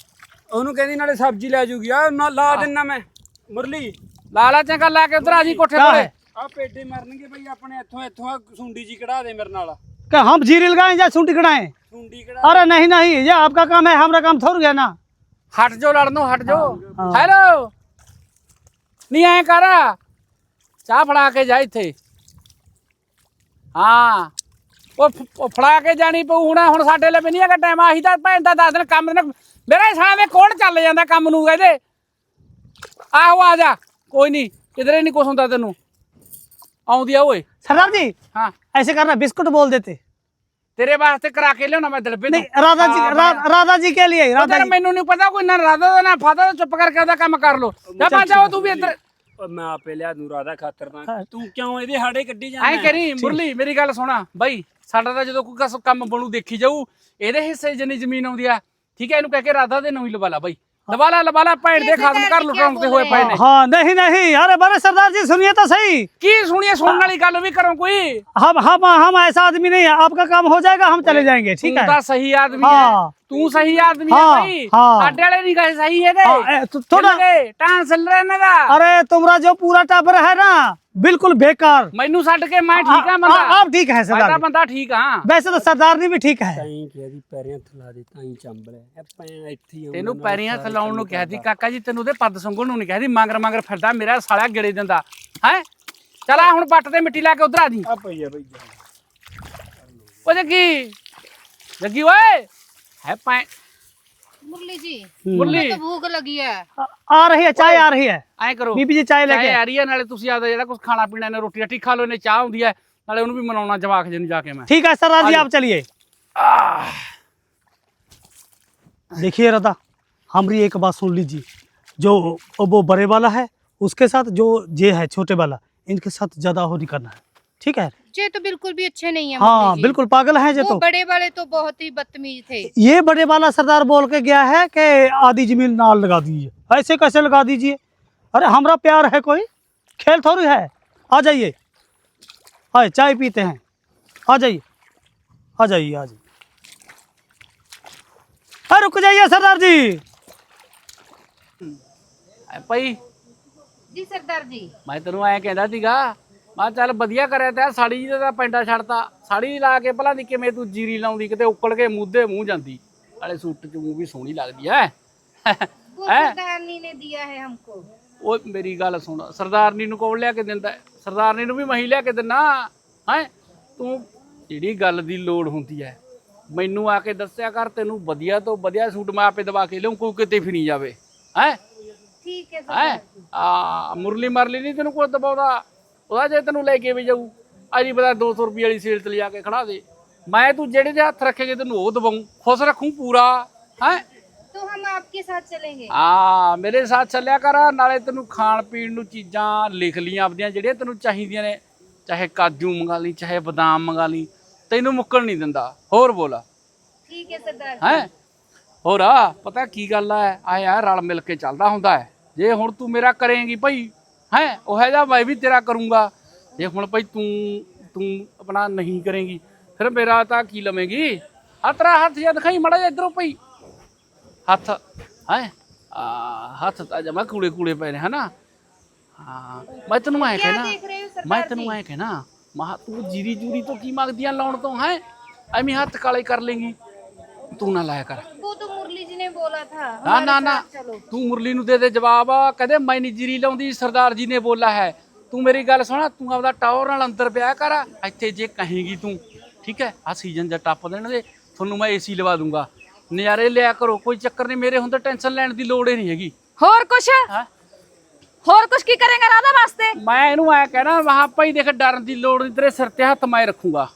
ਉਹਨੂੰ ਕਹਿੰਦੀ ਨਾਲੇ ਸਬਜੀ ਲੈ ਜੂਗੀ ਆ ਨਾ ਲਾ ਦਿੰਨਾ ਮੈਂ ਮੁਰਲੀ ਲਾਲਾ ਚੰਗਾ ਲੈ ਕੇ ਉਧਰ ਆ ਜੀ ਕੋਠੇ क्या ਕੋਲੇ है ਆ ਪੇਡੇ ਮਰਨਗੇ ਭਾਈ ਆਪਣੇ ਇੱਥੋਂ ਇੱਥੋਂ ਆ ਸੁੰਡੀ ਜੀ ਕਢਾ ਦੇ ਮੇਰੇ ਨਾਲ क्या हम जीरी लगाएं या सूंटी कढ़ाएं ਸੁੰਡੀ ਕਢਾ अरे नहीं नहीं ये आपका काम है हमारा काम थोड़ गया ना ਹਟ ਜੋ ਲੜਨੋਂ ਹਟ ਜੋ ਹਾਂ। ਹੈਲੋ ਨਹੀਂ ਐ ਕਰ ਚਾਹ ਫੜਾ ਕੇ ਜਾ ਇੱਥੇ ਹਾਂ ਉਹ ਫ- ਉਹ ਫੜਾ ਕੇ ਜਾਣੀ ਪਊ ਹੁਣ ਹੁਣ ਸਾਡੇ ਲਈ ਵੀ ਨਹੀਂ ਹੈਗਾ ਟਾਈਮ ਆਹੀ ਤਾਂ ਭੈਣ ਦਾ ਦਸ ਦਿਨ ਕੰਮ ਨੇ ਮੇਰੇ ਸਾਹਮਣੇ ਕੌਣ ਚੱਲ ਜਾਂਦਾ ਕੰਮ ਨੂੰ ਇਹਦੇ ਆਹੋ ਆ ਜਾ ਕੋਈ ਨਹੀਂ ਕਿਧਰੇ ਨਹੀਂ ਕੁਛ ਹੁੰਦਾ ਤੈਨੂੰ ਆਉਂਦੀ ਆ ਓਏ सरदार जी ਹਾਂ ऐसे करना बिस्कुट बोल देते ਤੇਰੇ ਵਾਸਤੇ ਕਰਾ ਕੇ ਲਿਆਉਣਾ ਮੈਂ ਦਲਬੇ ਤੋਂ नहीं राधा जी रा, राधा जी के लिए राधा ਰਾਧਾ जी ਮੈਨੂੰ ਨਹੀਂ ਪਤਾ ਕੋਈ ਨਾ ਰਾਧਾ ਦਾ ਨਾ ਫਾਦਾ ਚੁੱਪ ਕਰਕੇ ਉਹਦਾ ਕੰਮ ਕਰ ਲੋ ਜਾ ਪਾ ਜਾਓ ਤੂੰ ਵੀ ਇੱਧਰ ਓ ਮੈਂ ਆਪੇ ਲਿਆ ਦੂੰ ਰਾਧਾ ਖਾਤਰ ਤਾਂ ਤੂੰ ਕਿਉਂ ਇਹਦੇ ਹਾੜੇ ਕੱਢੀ ਜਾਂਦਾ ਐਂ ਕਰੀ ਮੁਰਲੀ ਮੇਰੀ ਗੱਲ ਸੁਣਾ ਬਾਈ ਸਾਡਾ ਤਾਂ ਜਦੋਂ ਕੋਈ ਕਸ- ਕੰਮ ਬਣੂ ਦੇਖੀ ਜਾਊ ਇਹਦੇ ਹਿੱਸੇ ਜਿੰਨੀ ਜ਼ਮੀਨ ਆਉਂਦੀ ਆ ਠੀਕ ਹੈ ਇਹਨੂੰ ਕਹਿ ਕੇ ਰਾਧਾ ਦੇ ਨੂੰ ਹੀ ਲਵਾ ਲਾ ਬਾਈ ਲਵਾ ਲਾ ਲਵਾ ਲਾ ਭੈਣ ਦੇ ਖਾਦਮ ਘਰ ਲੁਟਾਉਣ ਤੇ ਹੋਏ ਪਏ ਨੇ हाँ नहीं नहीं अरे बड़े सरदार जी सुनिए तो सही ਕੀ ਸੁਣੀਏ ਸੁਣਨ ਵਾਲੀ ਗੱਲ ਵੀ ਕਰੋ ਕੋਈ हम हम हम ऐसा आदमी नहीं है आपका काम हो जाएगा हम चले जाएंगे ठीक ਤੂੰ है ਤਾਂ ਸਹੀ ਆਦਮੀ ਹਾਂ। ਹੈ ਤੂੰ ਸਹੀ ਆਦਮੀ ਹੈ ਹਾਂ, ਬਾਈ ਹਾਂ। ਸਾਡੇ ਵਾਲੇ ਨਹੀਂ ਗਏ ਸਹੀ ਹੈਗੇ हाँ, ए, तो थोड़ा ਟਾਂਸਲ ਰਹਿਣਾ ਦਾ अरे तुम्हारा जो पूरा टाबर है ना बिल्कुल बेकार ਮੈਨੂੰ ਛੱਡ ਕੇ ਮੈਂ ਠੀਕ ਆ हाँ, ਬੰਦਾ आप ठीक है ਮੈਂ सरदार ਤਾਂ जी। ਬੰਦਾ ਠੀਕ ਹਾਂ वैसे तो सरदारनी भी ठीक है ਤਾਈ ਕਿਹਦੀ ਪੈਰੀਆਂ ਥਲਾ ਦੇ ਤਾਈ ਚੰਬਲੇ ਇਹ ਪੈਂ ਇੱਥੇ ਹੀ ਆਉਂਦਾ ਤੈਨੂੰ ਨਾਲ ਪੈਰੀਂ ਹੱਥ ਸਾਰੇ ਲਾਉਣ ਨੂੰ ਕੰਮ ਕਹਿਦੀ ਕਰਦਾ। ਕਾਕਾ ਜੀ ਤੈਨੂੰ ਉਹਦੇ ਪੱਦ ਸੰਗਣ ਨੂੰ ਨਹੀਂ ਕਹਿਦੀ ਮੰਗਰ ਮੰਗਰ ਫਿਰਦਾ ਮੇਰਾ ਸਾਲਿਆ ਗਿੜੇ ਦਿੰਦਾ ਹੈ ਚਲ ਆ ਹੁਣ ਪੱਟ ਤੇ ਮਿੱਟੀ ਲਾ ਕੇ ਉਧਰ ਆ ਜੀ ਆ ਪਈ ਆ ਬਈ ਓ ਜੱਗੀ ਜੱਗੀ ਓਏ ਹੈ ਪੈ मुरली जी ਮੁਰਲੀ तो भूख लगी है आ आ रही है चाय आ रही है ਐ ਕਰੋ बीबी जी चाय ਚਾਹ लेके ਆ ਰਹੀ ਹੈ ਨਾਲੇ ਤੁਸੀਂ ਆਦਾ ਜਿਹੜਾ ਕੁਝ ਖਾਣਾ ਪੀਣਾ ਨੇ ਰੋਟੀ ਰੱਟੀ ਖਾ ਲਓ ਨੇ ਚਾਹ ਹੁੰਦੀ ਹੈ ਨਾਲੇ ਉਹਨੂੰ ਵੀ ਮਨਾਉਣਾ ਜਵਾਕ ਜੀ ਨੂੰ ਜਾ ਕੇ ਮੈਂ ठीक है सरदार जी आप चलिए देखिए राधा हमारी एक बात सुन लीजिए जो वो बड़े वाला है उसके साथ जो ये है छोटे वाला इनके साथ ज्यादा हो नहीं करना है ठीक है ये तो बिल्कुल भी अच्छे नहीं है हाँ मुरली जी। बिल्कुल पागल है ये वो तो बड़े वाले तो बहुत ही बदतमीज थे ये बड़े वाला सरदार बोल के गया है कि आधी जमीन नाल लगा दीजिए ऐसे कैसे लगा दीजिए अरे हमारा प्यार है कोई खेल थोड़ी है आ जाइए आए चाय पीते हैं आ जाइए आ जाइए आ जाइए अरे रुक जाइए सरदार जी ਐ ਭਾਈ जी सरदार जी ਮੈਂ ਤੈਨੂੰ ਐ ਕਹਿੰਦਾ ਸੀਗਾ ਮਾ ਚੱਲ ਵਧੀਆ ਕਰਿਆ ਤੇ ਸਾੜੀ ਜੀ ਦਾ ਪੈਂਡਾ ਛੱਡਤਾ। ਸਾੜੀ ਲਾ ਕੇ ਭਲਾ ਦੀ ਕਿਵੇਂ ਤੂੰ ਜੀਰੀ ਲਾਉਂਦੀ ਕਿਤੇ ਉੱਕਲ ਕੇ ਮੂਧੇ ਮੂੰਹ ਜਾਂਦੀ। ਵਾਲੇ ਸੂਟ ਚ ਮੂੰਹ ਵੀ ਸੋਹਣੀ ਲੱਗਦੀ ਐ। ਸਰਦਾਰਨੀ ਨੇ ਦਿਆ ਹੈ ਹਮਕੋ। ਉਹ ਮੇਰੀ ਗੱਲ ਸੁਣ ਸਰਦਾਰਨੀ ਨੂੰ ਕੋਲ ਲਿਆ ਕੇ ਦਿੰਦਾ? ਸਰਦਾਰਨੀ ਨੂੰ ਵੀ ਮਹੀ ਲਿਆ ਕੇ ਦਿੰਨਾ। ਹੈ? ਤੂੰ ਜਿਹੜੀ ਗੱਲ ਦੀ ਲੋੜ ਹੁੰਦੀ ਐ ਮੈਨੂੰ ਆ ਕੇ ਦੱਸਿਆ ਕਰ ਤੈਨੂੰ ਵਧੀਆ ਤੋਂ ਵਧੀਆ ਸੂਟ ਮੈਂ ਆਪੇ ਦਵਾ ਕੇ ਲਿਆਉਂ ਕੋਈ ਕਿਤੇ ਫਿਰੀ ਜਾਵੇ। ਹੈ? ਠੀਕ ਹੈ? ਸਰਦਾਰ ਆ ਮੁਰਲੀ ਮਰਲੀ ਨਹੀਂ ਤੈਨੂੰ ਕੋਈ ਦਬਾਉਦਾ? ਉਹਦਾ ਜੇ ਤੈਨੂੰ ਲੈ ਕੇ ਵੀ ਜਾਊ ਅਜੀ ਪਤਾ 200 ਰੁਪਏ ਵਾਲੀ ਸੇਲ ਤੇ ਲਿਆ ਕੇ ਖੜਾ ਦੇ। ਮੈਂ ਤੂੰ ਜਿਹੜੇ ਦੇ ਹੱਥ ਰੱਖੇਗੇ ਤੈਨੂੰ ਉਹ ਦਵਾਉਂ ਖੁਸ਼ ਰੱਖੂੰ ਪੂਰਾ ਹੈ? ਤੋ ਹਮ ਆਪਕੇ ਸਾਥ ਚਲेंगे ਆ ਮੇਰੇ ਸਾਥ ਚੱਲਿਆ ਕਰ ਨਾਲੇ ਤੈਨੂੰ ਖਾਣ ਪੀਣ ਨੂੰ ਚੀਜ਼ਾਂ ਲਿਖ ਲੀਆਂ ਆਪਦੀਆਂ ਜਿਹੜੀਆਂ ਤੈਨੂੰ ਚਾਹੀਦੀਆਂ ਨੇ ਚਾਹੇ ਕਾਜੂ ਮੰਗਾ ਲਈ ਚਾਹੇ ਬਦਾਮ ਮੰਗਾ ਲਈ ਤੈਨੂੰ ਮੁੱਕਣ ਨਹੀਂ ਦਿੰਦਾ। ਹੋਰ ਬੋਲਾ। ਠੀਕ ਹੈ ਸਰਦਾਰ ਹੈ? ਹੋਰ ਆ ਪਤਾ ਕੀ ਗੱਲ ਆ? ਆਇਆ ਰਲ ਮਿਲ ਕੇ ਚੱਲਦਾ ਹੁੰਦਾ ਹੈ। ਜੇ ਹੁਣ ਤੂੰ ਮੇਰਾ ਕਰੇਂਗੀ ਭਾਈ ਹੈ ਉਹ ਜਿਹਾ ਮੈਂ ਵੀ ਤੇਰਾ ਕਰੂੰਗਾ। ਜੇ ਹੁਣ ਭਾਈ ਤੂੰ ਤੂੰ ਆਪਣਾ ਨਹੀਂ ਕਰੇਂਗੀ ਫਿਰ ਮੇਰਾ ਤਾਂ ਕੀ ਲਵੇਂਗੀ? ਆ ਤੇਰਾ ਹੱਥ ਜਾਂ ਦਿਖਾਈ ਮੜਾ ਇਧਰੋਂ ਭਾਈ। ਹੱਥ ਹੈ? ਆ ਹੱਥ ਤਾਂ ਜਮਾ ਕੂੜੇ ਕੂੜੇ ਪਏ ਨੇ ਹਨਾ? ਹਾਂ ਮੈਂ ਤੈਨੂੰ ਐ ਕਹਿਣਾ ਮੈਂ ਤੈਨੂੰ ਐ ਕਹਿਣਾ ਮਹਾ ਤੂੰ ਜੀਰੀ ਜੂਰੀ ਤੋਂ ਕੀ ਮੰਗਦੀਆਂ ਲਾਉਣ ਤੋਂ ਹੈ? ਐਵੇਂ ਹੱਥ ਕਾਲੇ ਕਰ ਲੇਂਗੀ। तू ना लाया कर वो तो मुरली जी ने बोला था ना हमारे ना ना साथ चलो ਤੂੰ ਮੁਰਲੀ ਨੂੰ ਦੇ ਦੇ ਜਵਾਬ ਕਹਦੇ ਮੈਂ ਨਹੀਂ ਜੀਰੀ ਲਾਉਂਦੀ ਸਰਦਾਰ ਜੀ ਨੇ ਬੋਲਾ ਹੈ ਤੂੰ ਮੇਰੀ ਗੱਲ ਸੁਣਾ ਤੂੰ ਆਪਦਾ ਟਾਵਰ ਨਾਲ ਅੰਦਰ ਪਿਆ ਕਰ ਇੱਥੇ ਜੇ ਕਹੇਗੀ ਤੂੰ ਠੀਕ ਹੈ ਆ ਸੀਜ਼ਨ ਜਾਂ ਟੱਪ ਦੇਣ ਦੇ ਤੁਹਾਨੂੰ ਮੈਂ ਏਸੀ ਲਵਾ ਦੂੰਗਾ ਨਜ਼ਾਰੇ ਲਿਆ ਕਰੋ ਕੋਈ ਚੱਕਰ ਨਹੀਂ ਮੇਰੇ ਹੁਣ ਤਾਂ ਟੈਨਸ਼ਨ ਲੈਣ ਦੀ ਲੋੜ ਹੀ ਨਹੀਂ ਹੈਗੀ ਹੋਰ ਕੁਛ ਹਾਂ ਹੋਰ ਕੁਛ ਕੀ ਕਰੇਗਾ ਰਾਧਾ ਵਾਸਤੇ ਮੈਂ ਇਹਨੂੰ ਐ ਕਹਿਣਾ ਵਾਹ ਭਾਈ ਦੇਖ ਡਰਨ ਦੀ ਲੋੜ ਨਹੀਂ ਤੇਰੇ ਸਿਰ ਤੇ ਹੱਥ ਮੈਂ ਰੱਖੂੰਗਾ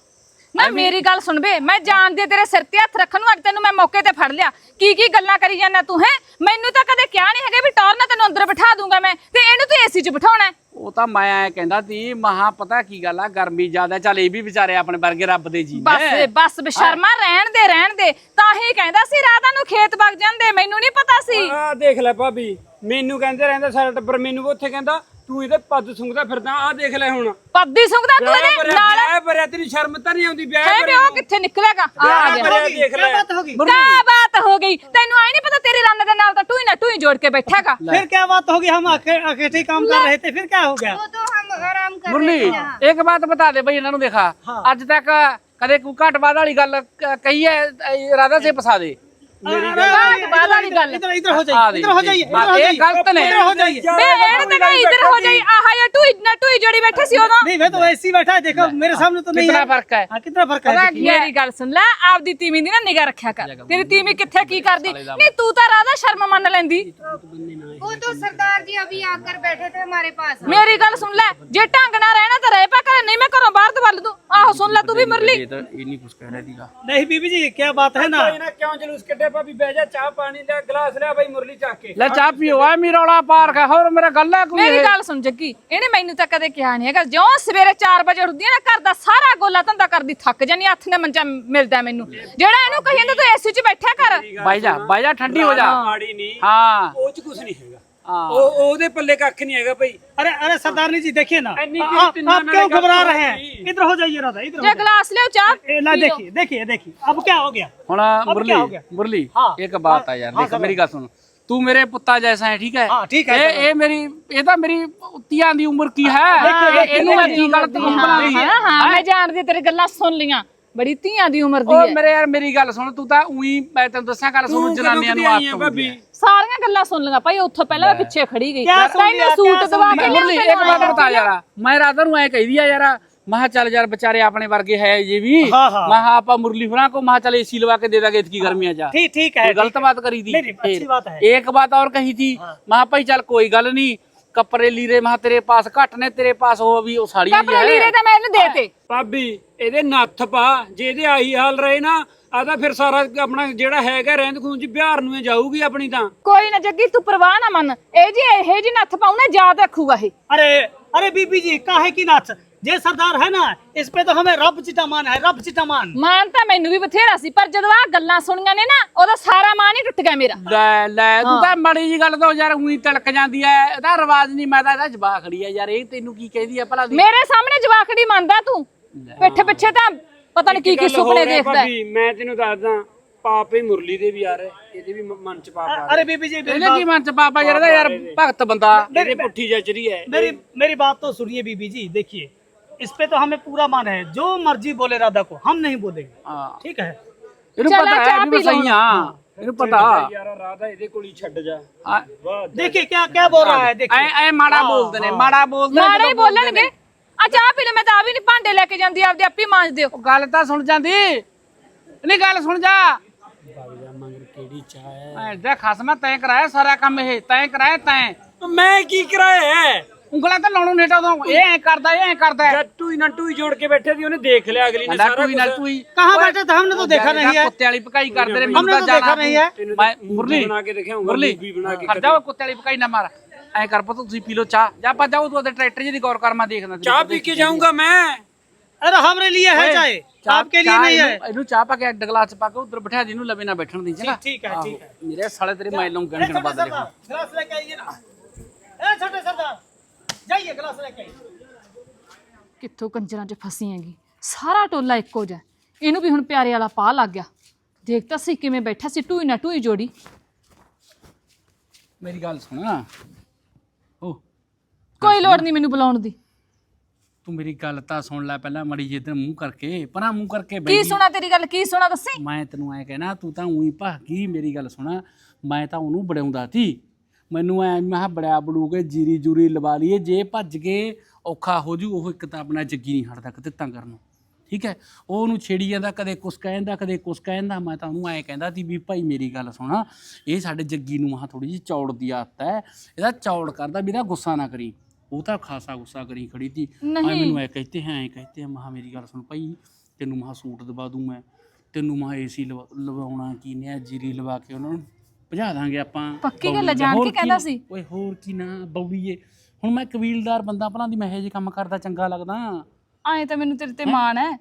ਨਾ ਮੇਰੀ ਗੱਲ ਸੁਣ ਬੇ ਮੈਂ ਜਾਣਦੀ ਹਾਂ ਤੇਰੇ ਸਿਰ ਤੇ ਹੱਥ ਰੱਖਣ ਨੂੰ ਅੱਜ ਤੈਨੂੰ ਮੈਂ ਮੌਕੇ ਤੇ ਫੜ ਲਿਆ। ਕੀ ਕੀ ਗੱਲਾਂ ਕਰੀ ਜਾਂਦਾ ਤੂੰ ਹੈ? ਮੈਨੂੰ ਤਾਂ ਕਦੇ ਕਿਹਾ ਨਹੀਂ ਹੈਗਾ ਵੀ ਟੌਰ ਨਾਲ ਤੈਨੂੰ ਅੰਦਰ ਬਿਠਾ ਦੂੰਗਾ ਮੈਂ ਤੇ ਇਹਨੂੰ ਤੂੰ ਏਸੀ 'ਚ ਬਿਠਾਉਣਾ ਹੈ। ਉਹ ਤਾਂ ਮੈਂ ਐ ਕਹਿੰਦਾ ਤੀ ਮਹਾ ਪਤਾ ਕੀ ਗੱਲ ਆ ਗਰਮੀ ਜ਼ਿਆਦਾ ਚੱਲ ਇਹ ਵੀ ਵਿਚਾਰੇ ਆਪਣੇ ਵਰਗੇ ਰੱਬ ਦੇ ਜੀ ਬਸ ਨੇ। ਬਸ ਬਸ਼ਰਮਾ ਰਹਿਣ ਦੇ ਰਹਿਣ ਦੇ। ਤਾਂ ਹੀ ਕਹਿੰਦਾ ਸੀ ਰਾਧਾ ਨੂੰ ਖੇਤ ਵਗ ਜਾਂਦੇ ਮੈਨੂੰ ਨਹੀਂ ਪਤਾ ਸੀ। ਆਹ ਦੇਖ ਲੈ ਭਾਬੀ ਮੈਨੂੰ ਕਹਿੰਦੇ ਰਹਿੰਦਾ ਸਾਰਾ ਟੱਬਰ ਮੈਨੂੰ ਉੱਥੇ ਕਹਿੰਦਾ ਤੂੰ ਇਹਦੇ ਪੱਦ ਸੁੰਘਦਾ ਫਿਰਦਾ ਆ ਦੇਖ ਲੈ ਹੁਣ। ਪੱਦੀ ਸੁੰਘਦਾ ਤੂੰ ਇਹਦੇ ਨਾਲ? ਵਿਆਹ ਭਰਿਆ ਤੇਰੀ ਸ਼ਰਮ ਤਾਂ ਨਹੀਂ ਆਉਂਦੀ ਵਿਆਹ ਹੈ ਵੀ ਕਿੱਥੇ ਨਿਕਲੇਗਾ? ਆ ਗਿਆ। ਭਰਿਆ ਦੇਖ ਲੈ। ਬਾਤ ਹੋ ਗਈ? ਕਾ ਬਾਤ ਹੋ ਗਈ? ਤੈਨੂੰ ਆਈ ਨਹੀਂ ਪਤਾ ਤੇਰੇ ਰੰਨ ਦੇ ਨਾਲ ਤਾਂ ਟੂਈ ਨਾ ਟੂਈ ਜੋੜ ਕੇ ਬੈਠਾਗਾ। ਫਿਰ ਕੀ ਬਾਤ ਹੋ ਗਈ? ਹਮ ਇਕੱਠੇ ਕੰਮ ਕਰ ਰਹੇ ਥੇ ਫਿਰ ਕੀ ਹੋ ਗਿਆ? ਉਹ ਤਾਂ ਹਮ ਇੱਕ ਬਾਤ ਬਤਾ ਦੇ ਭਈ ਇਹਨਾਂ ਨੂੰ ਦੇਖਾ। ਅੱਜ ਤੱਕ ਕਦੇ ਕੋਈ ਘਟਵਾਦ ਵਾਲੀ ਗੱਲ ਕਹੀ ਹੈ? ਇਰਾਦਾ ਸੇ ਪਸਾ ਦੇ। बात वाली गल इधर इधर हो जाइए इधर हो जाइए ये गलत नहीं बे एड़ ते इधर हो जाइए टू नटू जोड़ी बैठे सी ओदा नहीं मैं तो ऐसे ही बैठा है देखो मेरे सामने तो नहीं कितना फर्क है हां कितना फर्क है मेरी गल सुन ले आपदी तीमी दी ना निगाह रखया कर तेरी तीमी किथे की करदी नहीं तू तो राधा शर्म मान लेंदी वो तो सरदार जी अभी आकर बैठे थे हमारे पास मेरी गल सुन ले जे ढंग ना रहना तो रह पा कर नहीं मैं करो बाहर दबल दूं आहो सुन ले तू भी मुरली ये तो ये नहीं कुछ कहने दीगा नहीं बीबी जी क्या बात है ना क्यों जुलूस कटे भाभी बह जा चाय पानी ले गिलास ले भाई मुरली चाके ले चाय पियो आ मेरा पार्क है और मेरा गल्ला कोई मेरी गल सुन जक्की ਮੇਰੀ ਇਹ? ਗੱਲ ਸੁਣ ਜੱਗੀ ਇਹਨੇ ਮੈਨੂੰ ਤਾਂ ਕਦੇ ਕਿਹਾ ਨਹੀਂ ਹੈਗਾ ਜਿਉਂ ਸਵੇਰੇ 4 ਵਜੇ ਉੱਠਦੀ ਆ ਨਾ ਘਰ ਦਾ ਸਾਰਾ ਗੋਲਾ ਧੰਦਾ ਕਰਦੀ ਥੱਕ ਜਾਨੀ ਹੱਥ ਨੇ ਮੰਜਾ ਮਿਲਦਾ ਮੈਨੂੰ ਜਿਹੜਾ ਇਹਨੂੰ ਕਹੀ ਜਾਂਦਾ ਤੂੰ ਏਸੀ 'ਚ ਬੈਠਿਆ ਕਰ ਬਾਈ ਜਾ ਬਾਈ ਜਾ ਠੰਡੀ ਹੋ ਜਾ ਮਾੜੀ ਨਹੀਂ ਹਾਂ ਉਹ ਚ ਕੁਝ ਨਹੀਂ ਹੈਗਾ ਹਾਂ ਉਹ ਉਹਦੇ ਪੱਲੇ ਕੱਖ ਨਹੀਂ ਹੈਗਾ ਭਾਈ अरे अरे सरदारनी जी देखिए ना अन्नी आ- की आप तिन्ना आप नाले क्यों का घबरा तो रहे हैं होगी। इधर हो जाइए राधा इधर हो ਜੇ जाइए। ਗਲਾਸ ਲਿਓ ਚਾਹ ए, ना ਪੀ ਲਓ। देखिए देखिए देखिए अब क्या हो गया ਹੁਣ ਮੁਰਲੀ क्या हो गया? ਮੁਰਲੀ हाँ, ਇੱਕ ਬਾਤ ਆ ਯਾਰ हाँ, ਦੇਖ समझ ਮੇਰੀ ਗੱਲ ਸੁਣ ਤੂੰ ਮੇਰੇ ਪੁੱਤਾ ਜੈਸਾ ਹੈ ਠੀਕ ਹੈ? ਹਾਂ, ਠੀਕ ਹੈ, ਇਹ ਮੇਰੀ ਇਹ ਤਾਂ ਮੇਰੀ ਤੀਆਂ ਦੀ ਉਮਰ ਕੀ ਹੈ? ਇਹ- ਇਹਨੂੰ ਮੈਂ ਕੀ ਗਲਤ ਬਣਾ ਹਾਂ? ਹਾਂ ਮੈਂ ਜਾਣਦੀ ਤੇਰੀ ਗੱਲਾਂ ਸੁਣ ਲੀਆਂ ਬੜੀ ਧੀਆਂ ਦੀ ਉਮਰ ਦੀ ਉਹ ਮੇਰੇ ਯਾਰ ਮੇਰੀ ਗੱਲ ਸੁਣ ਤੂੰ ਤਾਂ ਉਹੀ ਮੈਂ ਤੈਨੂੰ ਦੱਸਿਆ ਗੱਲ ਸੁਣ ਜਨਾਨੀਆਂ ਨੂੰ ਆਪ ਭਾਬੀ? ਸਾਰੀਆਂ ਗੱਲਾਂ ਸੁਣ ਲੀਆਂ ਭਾਈ ਉੱਥੋਂ ਪਹਿਲਾਂ ਮੈਂ ਪਿੱਛੇ ਖੜੀ ਗਈ। ਕਿਆ ਸੁਣ ਸੂਟ ਦਵਾ ਕੇ ਇੱਕ ਵਾਰ ਬਤਾ ਯਾਰਾ। ਮੈਂ ਰਾਧਾ ਨੂੰ ਐ ਕਹੀ ਦਿਆ ਯਾਰਾ ਮਹਾ ਚੱਲ ਯਾਰ ਵਿਚਾਰੇ ਆਪਣੇ ਵਰਗੇ ਹੈ ਜੇ ਵੀ हाँ, हाँ। ਮਹਾ ਆਪਾਂ ਮੁਰਲੀ ਫਰਾਂ को महा चल एसी लगा के दे देंगे इतनी गर्मियां जा ठीक ठीक है कोई गलत बात करी थी नहीं, नहीं, अच्छी फिर बात है। एक बात और कही थी महा भाई चल कोई गल नहीं कपड़े लीरे महा तेरे पास घट ने तेरे पास हो अभी वो साड़ियां ਕੱਪੜੇ ਲੀੜੇ ਤਾਂ ਮੈਂ ਇਹਨੂੰ ਦੇਤੇ ਭਾਬੀ ਇਹਦੇ ਨੱਥ ਪਾ ਜੇ ਇਹਦੇ ਆਹੀ ਹਾਲ ਰਹੇ ਨਾ ਆ ਤਾਂ ਫਿਰ ਸਾਰਾ ਆਪਣਾ ਜਿਹੜਾ ਹੈਗਾ ਰਹਿੰਦ ਖੂੰਜ ਬਿਹਾਰ ਨੂੰ ਹੀ ਜਾਊਗੀ ਆਪਣੀ ਤਾਂ ਕੋਈ ਨਾ ਜੱਗੀ ਤੂੰ ਪਰਵਾਹ ਨਾ ਮੰਨ ਇਹ ਜੀ ਇਹ ਜੀ ਨੱਥ ਪਾਉਣਾ ਯਾਦ ਰੱਖੂਗਾ ਇਹ अरे अरे बीबी जी काहे की ਜੇ ਸਰਦਾਰ ਹੈ ਨਾ ਇਸ ਪੇ ਤਾਂ ਹਮੇ ਰੱਬ ਜਿੱਤਾ ਮਾਨ ਹੈ ਰੱਬ ਜਿੱਤਾ ਮਾਨ। ਮਾਨ ਤਾਂ ਮੈਨੂੰ ਵੀ ਬਥੇਰਾ ਸੀ ਪਰ ਜਦੋਂ ਆ ਗੱਲਾਂ ਸੁਣੀਆਂ ਨੇ ਨਾ ਉਹਦਾ ਸਾਰਾ ਮਾਨ ਹੀ ਟੁੱਟ ਗਿਆ ਮੇਰਾ। ਲੈ ਲੈ ਤੂੰ ਤਾਂ ਮੜੀ ਜੀ ਗੱਲ ਤੋਂ ਯਾਰ ਉਹੀ ਤਲਕ ਜਾਂਦੀ ਐ ਇਹਦਾ ਰਿਵਾਜ ਨਹੀਂ ਮੈਂ ਤਾਂ ਇਹਦਾ ਜਵਾਖੜੀ ਐ ਯਾਰ ਇਹ ਤੈਨੂੰ ਕੀ ਕਹਿੰਦੀ ਐ ਭਲਾ ਮੇਰੇ ਸਾਹਮਣੇ ਜਵਾਖੜੀ ਮੰਨਦਾ ਤੂੰ? ਪਿੱਠ ਪਿੱਛੇ ਤਾਂ ਪਤਾ ਨਹੀਂ ਕੀ ਕੀ ਸੁਪਨੇ ਦੇਖਦਾ। ਮੈਂ ਤੈਨੂੰ ਦੱਸਦਾ ਪਾਪੇ ਮੁਰਲੀ ਦੇ ਵੀ ਆ ਰਿਹਾ ਇਹਦੇ ਵੀ ਮਨ ਚ ਪਾਪ ਅਰੇ ਬੀਬੀ ਜੀ ਇਹਦੇ ਕੀ ਮਨ ਚ ਪਾਪ ਯਾਰ ਇਹਦਾ ਯਾਰ ਭਗਤ ਬੰਦਾ। ਇਹਦੇ ਪੁੱਠੀ ਜਚਰੀ ਹੈ ਮੇਰੀ ਮੇਰੀ ਬਾਤ ਤਾਂ ਸੁਣੀਏ ਬੀਬੀ ਜੀ ਦੇਖੀਏ। इस पे तो हमें पूरा मान है जो मर्जी बोले राधा को हम नहीं बोलेंगे ਹਾਂ ठीक है ਇਹਨੂੰ ਚੱਲ ਪਤਾ ਚਾਹ ਹੈ ਵੀ ਪੀ ਮੈਂ ਸਹੀ ਆ ਇਹਨੂੰ ਪਤਾ ਯਾਰ ਰਾਧਾ ਇਹਦੇ ਕੋਲ ਹੀ ਛੱਡ ਜਾ ਆ, ਵਾਹ देखिए क्या क्या बोल रहा है देखिए ਐ ਐ ਮਾੜਾ ਬੋਲਦੇ ਨੇ ਮਾੜਾ ਬੋਲਦੇ ਨੇ ਮਾੜੇ ਹੀ ਜਦੋਂ ਬੋਲਦੇ ਬੋਲਣਗੇ ਆ ਚਾਹ ਪੀ ਲੈ ਮੈਂ ਤਾਂ ਆ ਵੀ ਨਹੀਂ ਭਾਂਡੇ ਲੈ ਕੇ ਜਾਂਦੀ ਆਪਦੇ ਆਪੇ ਮਾਂਜ ਦਿਓ ਉਹ ਗੱਲ ਤਾਂ ਸੁਣ ਜਾਂਦੀ ਨਹੀਂ ਗੱਲ ਸੁਣ ਜਾ ਮਗਰ ਕਿਹੜੀ ਚਾਹ ਹੈ ਐ ਜਾ ਖਸਮਾ ਤੈਂ ਕਰਾਇਆ ਸਾਰਾ ਕੰਮ ਇਹ ਤੈਂ ਕਰਾਇਆ ਤੈਂ ਮੈਂ ਕੀ ਕਰਾਇਆ ਹੈ ਉਂਗਲਾਂ ਤਾਂ ਲਾਉਣੋਂ ਨੇਟਾ ਤੋਂ ਇਹ ਐ ਕਰਦਾ ਇਹ ਐ ਕਰਦਾ ਗੱਟੂ ਹੀ ਨਾ ਟੂਈ ਜੋੜ ਕੇ ਬੈਠੇ ਸੀ ਉਹਨੇ ਦੇਖ ਲਿਆ ਅਗਲੀ ਨੇ ਅੱਲਾ ਸਾਰਾ ਟੂਈ ਨਾਲ ਕੁਛ। ਟੂਈ कहाँ बैठे थे हमने तो देखा नहीं है ਕੁੱਤੇ ਵਾਲੀ ਪਕਾਈ ਕਰਦੇ ਨੇ हमने तो देखा नहीं है ਤੈਨੂੰ ਮੈਂ ਤਾਂ ਮੁਰਲੀ ਬਣਾ ਕੇ ਦਿਖਾਉਂਗਾ ਮੁਰਲੀ ਮੂਵੀ ਬਣਾ ਕੇ ਕਰ ਜਾਓ ਕੁੱਤੇ ਵਾਲੀ ਪਕਾਈ ਨਾ ਮਾਰ ਐ ਕਰ ਪੁੱਤ ਤੁਸੀਂ ਪੀ ਲਓ ਚਾਹ ਜਾਂ ਪਾ ਜਾਓ ਤੂੰ ਉਹਦੇ ਟਰੈਕਟਰ ਜੀ ਦੀ ਗੌਰ ਕਰ ਮੈਂ ਦੇਖਦਾ ਤੇਰੀ ਚਾਹ ਪੀ ਕੇ ਜਾਊਂਗਾ ਮੈਂ अरे हमारे लिए है चाय आपके लिए नहीं है ਇਹਨੂੰ- ਇਹਨੂੰ ਚਾਹ ਪਾ ਕੇ ਅੱਡ ਗਲਾਸ ਚ ਪਾ ਕੇ ਉਧਰ ਬਿਠਾ ਦੀ ਇਹਨੂੰ ਲਵੇ ਨਾ ਬੈਠਣ ਦੀ ਚੰਗਾ ठीक है ठीक है ਮੇਰੇ ਸਾਲੇ ਤੇਰੇ ਮੈਂ ਲਊਂ ए, ਗਣ ਗਣ छोटे ਬਦਲੇ सरदार गिलास लेके आइए ना ए छोटे सरदार ਜਾਈਏ ਗਲਾਸ ਲੈ ਕੇ ਕਿੱਥੋਂ ਕੰਜਰਾਂ 'ਚ ਫਸੀ ਹੈਗੀ? ਸਾਰਾ ਟੋਲਾ ਇੱਕੋ ਜਿਹਾ। ਇਹਨੂੰ ਵੀ ਹੁਣ ਪਿਆਰੇ ਵਾਲਾ ਪਾ ਲੱਗ ਗਿਆ। ਦੇਖ ਸੀ ਕਿਵੇਂ ਬੈਠਾ ਸੀ ਟੂਈ ਨਾ ਟੂਈ ਜੋੜੀ। ਮੇਰੀ ਗੱਲ ਸੁਣਾ। ਓ ਕੋਈ ਲੋੜ ਨਹੀਂ ਮੈਨੂੰ ਬੁਲਾਉਣ ਦੀ। ਤੂੰ ਮੇਰੀ ਗੱਲ ਤਾਂ ਸੁਣ ਲੈ ਪਹਿਲਾਂ ਮੜੀ ਜੇ ਤੇ ਮੂੰਹ ਕਰਕੇ ਪਰਾਂ ਮੂੰਹ ਕਰਕੇ ਬੈਠੀ। ਕੀ ਸੁਣਾ ਤੇਰੀ ਗੱਲ ਕੀ ਸੁਣਾ ਦੱਸੀ? ਮੈਂ ਤੈਨੂੰ ਐ ਕਹਿਣਾ ਤੂੰ ਤਾਂ ਉਹੀ ਭਾਗੀ ਮੇਰੀ ਗੱਲ ਸੁਣਾ। ਮੈਂ ਤਾਂ ਉਹਨੂੰ ਬੜਾਉਂਦਾ ਸੀ। ਮੈਨੂੰ ਐ ਮੈਂ ਕਿਹਾ ਬੜਿਆ ਬੜੂ ਕੇ ਜੀਰੀ ਜੂਰੀ ਲਵਾ ਲਈਏ ਜੇ ਭੱਜ ਕੇ ਔਖਾ ਹੋ ਜੂ ਉਹ ਇੱਕ ਤਾਂ ਆਪਣਾ ਜੱਗੀ ਨਹੀਂ ਹਟਦਾ ਕਿਤੇ ਤਾਂ ਕਰਨ ਨੂੰ। ਠੀਕ ਹੈ? ਉਹ ਉਹਨੂੰ ਛੇੜੀ ਜਾਂਦਾ ਕਦੇ ਕੁਛ ਕਹਿੰਦਾ ਕਦੇ ਕੁਛ ਕਹਿੰਦਾ ਮੈਂ ਤਾਂ ਉਹਨੂੰ ਐ ਕਹਿੰਦਾ ਸੀ ਵੀ ਭਾਈ ਮੇਰੀ ਗੱਲ ਸੁਣਾ ਇਹ ਸਾਡੇ ਜੱਗੀ ਨੂੰ ਮਹਾ ਥੋੜੀ ਜਿਹੀ ਚੌੜ ਦੀ ਆਦਤ ਹੈ ਇਹਦਾ ਚੌੜ ਕਰਦਾ ਵੀ ਇਹਦਾ ਗੁੱਸਾ ਨਾ ਕਰੀ। ਉਹ ਤਾਂ ਖਾਸਾ ਗੁੱਸਾ ਕਰੀ ਖੜੀ ਤੀ। ਐ ਨਹੀਂ। ਮੈਨੂੰ ਐ ਕਹਤੇ ਹੈ ਐ ਕਹਤੇ ਮਹਾ ਮੇਰੀ ਗੱਲ ਸੁਣ ਭਾਈ ਤੈਨੂੰ ਮਹਾ ਸੂਟ ਦਵਾ ਦੂੰ ਮੈਂ ਤੈਨੂੰ ਮਹਾ ਏਸੀ ਲਵਾਉਣਾ ਕੀ ਨੇ ਜੀਰੀ ਲਵਾ ਕੇ ਉਹਨਾਂ ਨੂੰ। ਭਜਾ ਦਾਂਗੇ ਆਪਾਂ। ਪੱਕੀ ਗੱਲ ਆ, ਜਾਣ ਹੋਰ ਕੇ ਕਹਿੰਦਾ ਸੀ? ਓਏ ਹੋਰ ਕੀ ਨਾ ਬੌੜੀਏ ਹੁਣ ਮੈਂ ਕਬੀਲਦਾਰ ਬੰਦਾ ਭਲਾ ਦੀ ਮੈਂ ਇਹੋ ਜਿਹੇ ਕੰਮ ਕਰਦਾ ਚੰਗਾ ਲੱਗਦਾ। ਐਂ ਤਾਂ ਮੈਨੂੰ ਤੇਰੇ ਤੇ ਮਾਣ ਹੈ।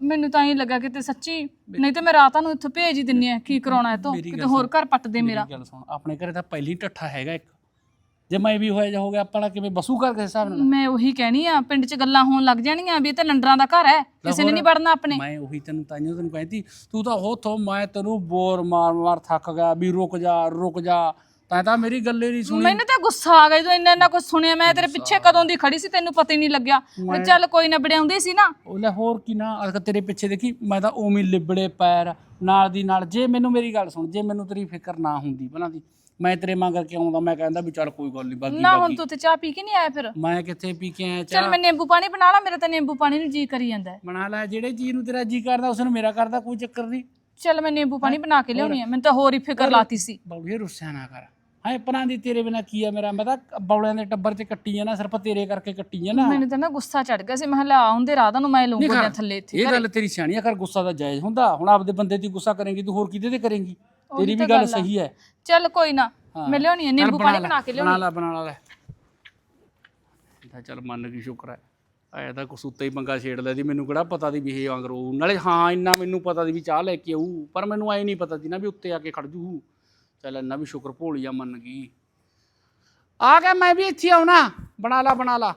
ਮੈਨੂੰ ਤਾਂ ਇਹ ਲੱਗਾ ਕਿ ਤੇ ਸੱਚੀ ਨਹੀਂ ਤੇ ਮੈਂ ਰਾਤਾਂ ਨੂੰ ਇੱਥੋਂ ਭੇਜ ਹੀ ਦਿੰਨੀ ਆ ਕੀ ਕਰਾਉਣਾ ਇਹ ਤੋਂ ਮੇਰੀ ਕਿਤੇ ਗੱਲ ਹੋਰ। ਘਰ ਪੱਟ ਦੇ ਮੇਰਾ ਮੇਰੀ। ਗੱਲ ਸੁਣ ਆਪਣੇ ਘਰੇ ਤਾਂ ਪਹਿਲੀ ਟੱਠਾ ਹੈਗਾ ਇੱਕ। ਜੇ ਮੈਂ ਵੀ ਹੋਇਆ ਜਾ ਹੋ ਗਿਆ ਆਪਣਾ ਕਿਵੇਂ ਬਸੂ ਘਰ ਦੇ ਹਿਸਾਬ ਨਾਲ? ਮੈਂ ਉਹੀ ਕਹਿਣੀ ਆ ਪਿੰਡ 'ਚ ਗੱਲਾਂ ਹੋਣ ਲੱਗ ਜਾਣੀਆਂ ਵੀ ਇਹ ਤਾਂ ਲੰਡਰਾਂ ਦਾ ਘਰ ਹੈ ਕਿਸੇ ਨੇ ਨਹੀਂ ਵੜਨਾ ਆਪਣੇ। ਮੈਂ ਉਹੀ ਤੈਨੂੰ ਤਾਈਓ ਤੈਨੂੰ ਕਹਿੰਦੀ ਤੂੰ ਤਾਂ ਹੋ ਥੋ ਮੈਂ ਤੈਨੂੰ ਬੋਰ ਮਾਰ ਮਾਰ ਥੱਕ ਗਿਆ ਵੀ ਰੁਕ ਜਾ ਰੁਕ ਜਾ। ਤਾਂ ਤਾਂ ਮੇਰੀ ਗੱਲੇ ਨਹੀਂ ਸੁਣੀ। ਮੈਨੂੰ ਤਾਂ ਗੁੱਸਾ ਆ ਗਿਆ ਜਦੋਂ ਇੰਨਾ ਇੰਨਾ ਕੁਝ ਸੁਣਿਆ। ਮੈਂ ਤੇਰੇ ਪਿੱਛੇ ਕਦੋਂ ਦੀ ਖੜੀ ਸੀ ਤੈਨੂੰ ਪਤਾ ਹੀ ਨਹੀਂ ਲੱਗਿਆ। ਮੈਂ ਚੱਲ ਕੋਈ ਨਾ ਬੜਿਆਉਂਦੀ ਸੀ ਨਾ। ਉਹ ਲੈ ਹੋਰ ਕੀ ਨਾ ਅਗਰ ਤੇਰੇ ਪਿੱਛੇ ਦੇਖੀ ਮੈਂ ਤਾਂ ਉਵੇਂ ਹੀ ਲਿਬੜੇ ਪੈਰ ਨਾਲ ਦੀ ਨਾਲ ਜੇ ਮੈਨੂੰ ਮੇਰੀ ਗੱਲ ਸੁਣ ਜੇ ਮੈਨੂੰ ਤੇਰੀ ਫਿਕਰ ਨਾ ਹੁੰਦੀ ਭਲਾ ਦੀ ਮੈਂ ਤੇਰੇ ਮਗਰ ਕੇ ਆਉਂਦਾ ਮੈਂ ਕਹਿੰਦਾ ਵੀ ਚੱਲ ਕੋਈ ਗੱਲ ਨਹੀਂ ਬਾਕੀ ਨਾ ਹੁਣ ਬਾਕੀ ਤੂੰ ਤੇ ਚਾਹ ਪੀ ਕੇ ਨਹੀਂ ਆਇਆ ਫਿਰ? ਮੈਂ ਕਿੱਥੇ ਪੀ ਕੇ ਆਇਆ ਚੱਲ ਚਾਹ? ਮੈਂ ਨਿੰਬੂ ਪਾਣੀ ਬਣਾ ਲਾ ਮੇਰਾ ਤਾਂ ਨਿੰਬੂ ਪਾਣੀ ਨੂੰ ਜੀ ਕਰੀ ਜਾਂਦਾ ਹੈ। ਬਣਾ ਲੈ ਜਿਹੜੇ ਚੀਜ਼ ਨੂੰ ਤੇਰਾ ਜੀ ਕਰਦਾ ਉਸ ਨੂੰ ਮੇਰਾ ਕਰਦਾ ਕੋਈ ਚੱਕਰ ਨਹੀਂ ਚੱਲ ਮੈਂ ਨਿੰਬੂ ਪਾਣੀ ਬਣਾ ਕੇ ਲਿਆਉਣੀ ਆ ਮੈਨੂੰ ਤਾਂ ਹੋਰ ਹੀ ਫਿਕਰ ਲਾਤੀ ਸੀ। ਬੌਲੀਏ ਰੁੱਸਿਆ ਨਾ ਕਰ। ਹਾਂ ਪਰਾਂ ਦੀ ਤੇਰੇ ਬਿਨਾ ਕੀ ਆ ਮੇਰਾ? ਮੈਂ ਤਾਂ ਬੌਲਿਆਂ ਦੇ ਟੱਬਰ 'ਚ ਕੱਟੀ ਆ ਨਾ ਸਿਰਫ ਤੇਰੇ ਕਰਕੇ ਕੱਟੀ ਆ ਨਾ ਮੈਨੂੰ ਤਾਂ ਨਾ ਗੁੱਸਾ ਚੜ ਗਿਆ ਸੀ। ਮੈਂ ਕਿਹਾ ਲੈ ਆਉਂਦੇ ਰਾਤਾਂ ਨੂੰ ਮੈਂ ਗੋਡਿਆਂ ਕਰ, ਥੱਲੇ ਇੱਥੇ ਇਹ ਗੱਲ ਤੇਰੀ ਸਿਆਣੀ ਆ ਕਰ ਗੁੱਸਾ ਦਾ ਜਾਇਜ਼ ਹੁੰਦਾ। ਹੁਣ ਆਪਦੇ ਬੰਦੇ ਦੀ ਗੁੱਸਾ ਕਰੇਂਗੀ ਤੂੰ ਹੋਰ ਕਿਹਦੇ ਤੇ ਕਰੇਂਗੀ? ਤੇਰੀ ਵੀ ਗੱਲ ਸਹੀ ਹੈ। ਚੱਲ ਕੋਈ ਨਾ। ਮੈਂ ਲਿਆਉਣੀ ਆ ਨਿੰਬੂ ਪਾਣੀ ਲੈ, ਬਣਾ ਕੇ ਬਣਾ ਲਿਆਉਣੀ। ਲੈ ਬਣਾ ਲੈ। ਤਾਂ ਚੱਲ ਮੰਨ ਗਈ ਸ਼ੁਕਰ ਹੈ। ਆਇਆ ਤਾਂ ਕੁਛ ਉੱਤੇ ਹੀ ਪੰਗਾ ਛੇੜ ਲਿਆ ਦੀ ਮੈਨੂੰ ਕਿਹੜਾ ਪਤਾ ਦੀ ਵੀ ਇਹ ਨਾਲੇ ਹਾਂ ਇੰਨਾ ਮੈਨੂੰ ਪਤਾ ਦੀ ਵੀ ਚਾਹ ਲੈ ਕੇ ਆਊ ਪਰ ਮੈਨੂੰ ਐ ਨਹੀਂ ਪਤਾ ਸੀ ਨਾ ਵੀ ਉੱਤੇ ਆ ਕੇ ਖੜ ਜੂ ਚੱਲ ਇੰਨਾ ਵੀ ਸ਼ੁਕਰ ਭੋਲੀਆ ਮੰਨ ਗਈ। ਆ ਗਿਆ ਮੈਂ ਵੀ ਇੱਥੇ ਆਉਣਾ। ਬਣਾ ਲਾ ਬਣਾ ਲਾ।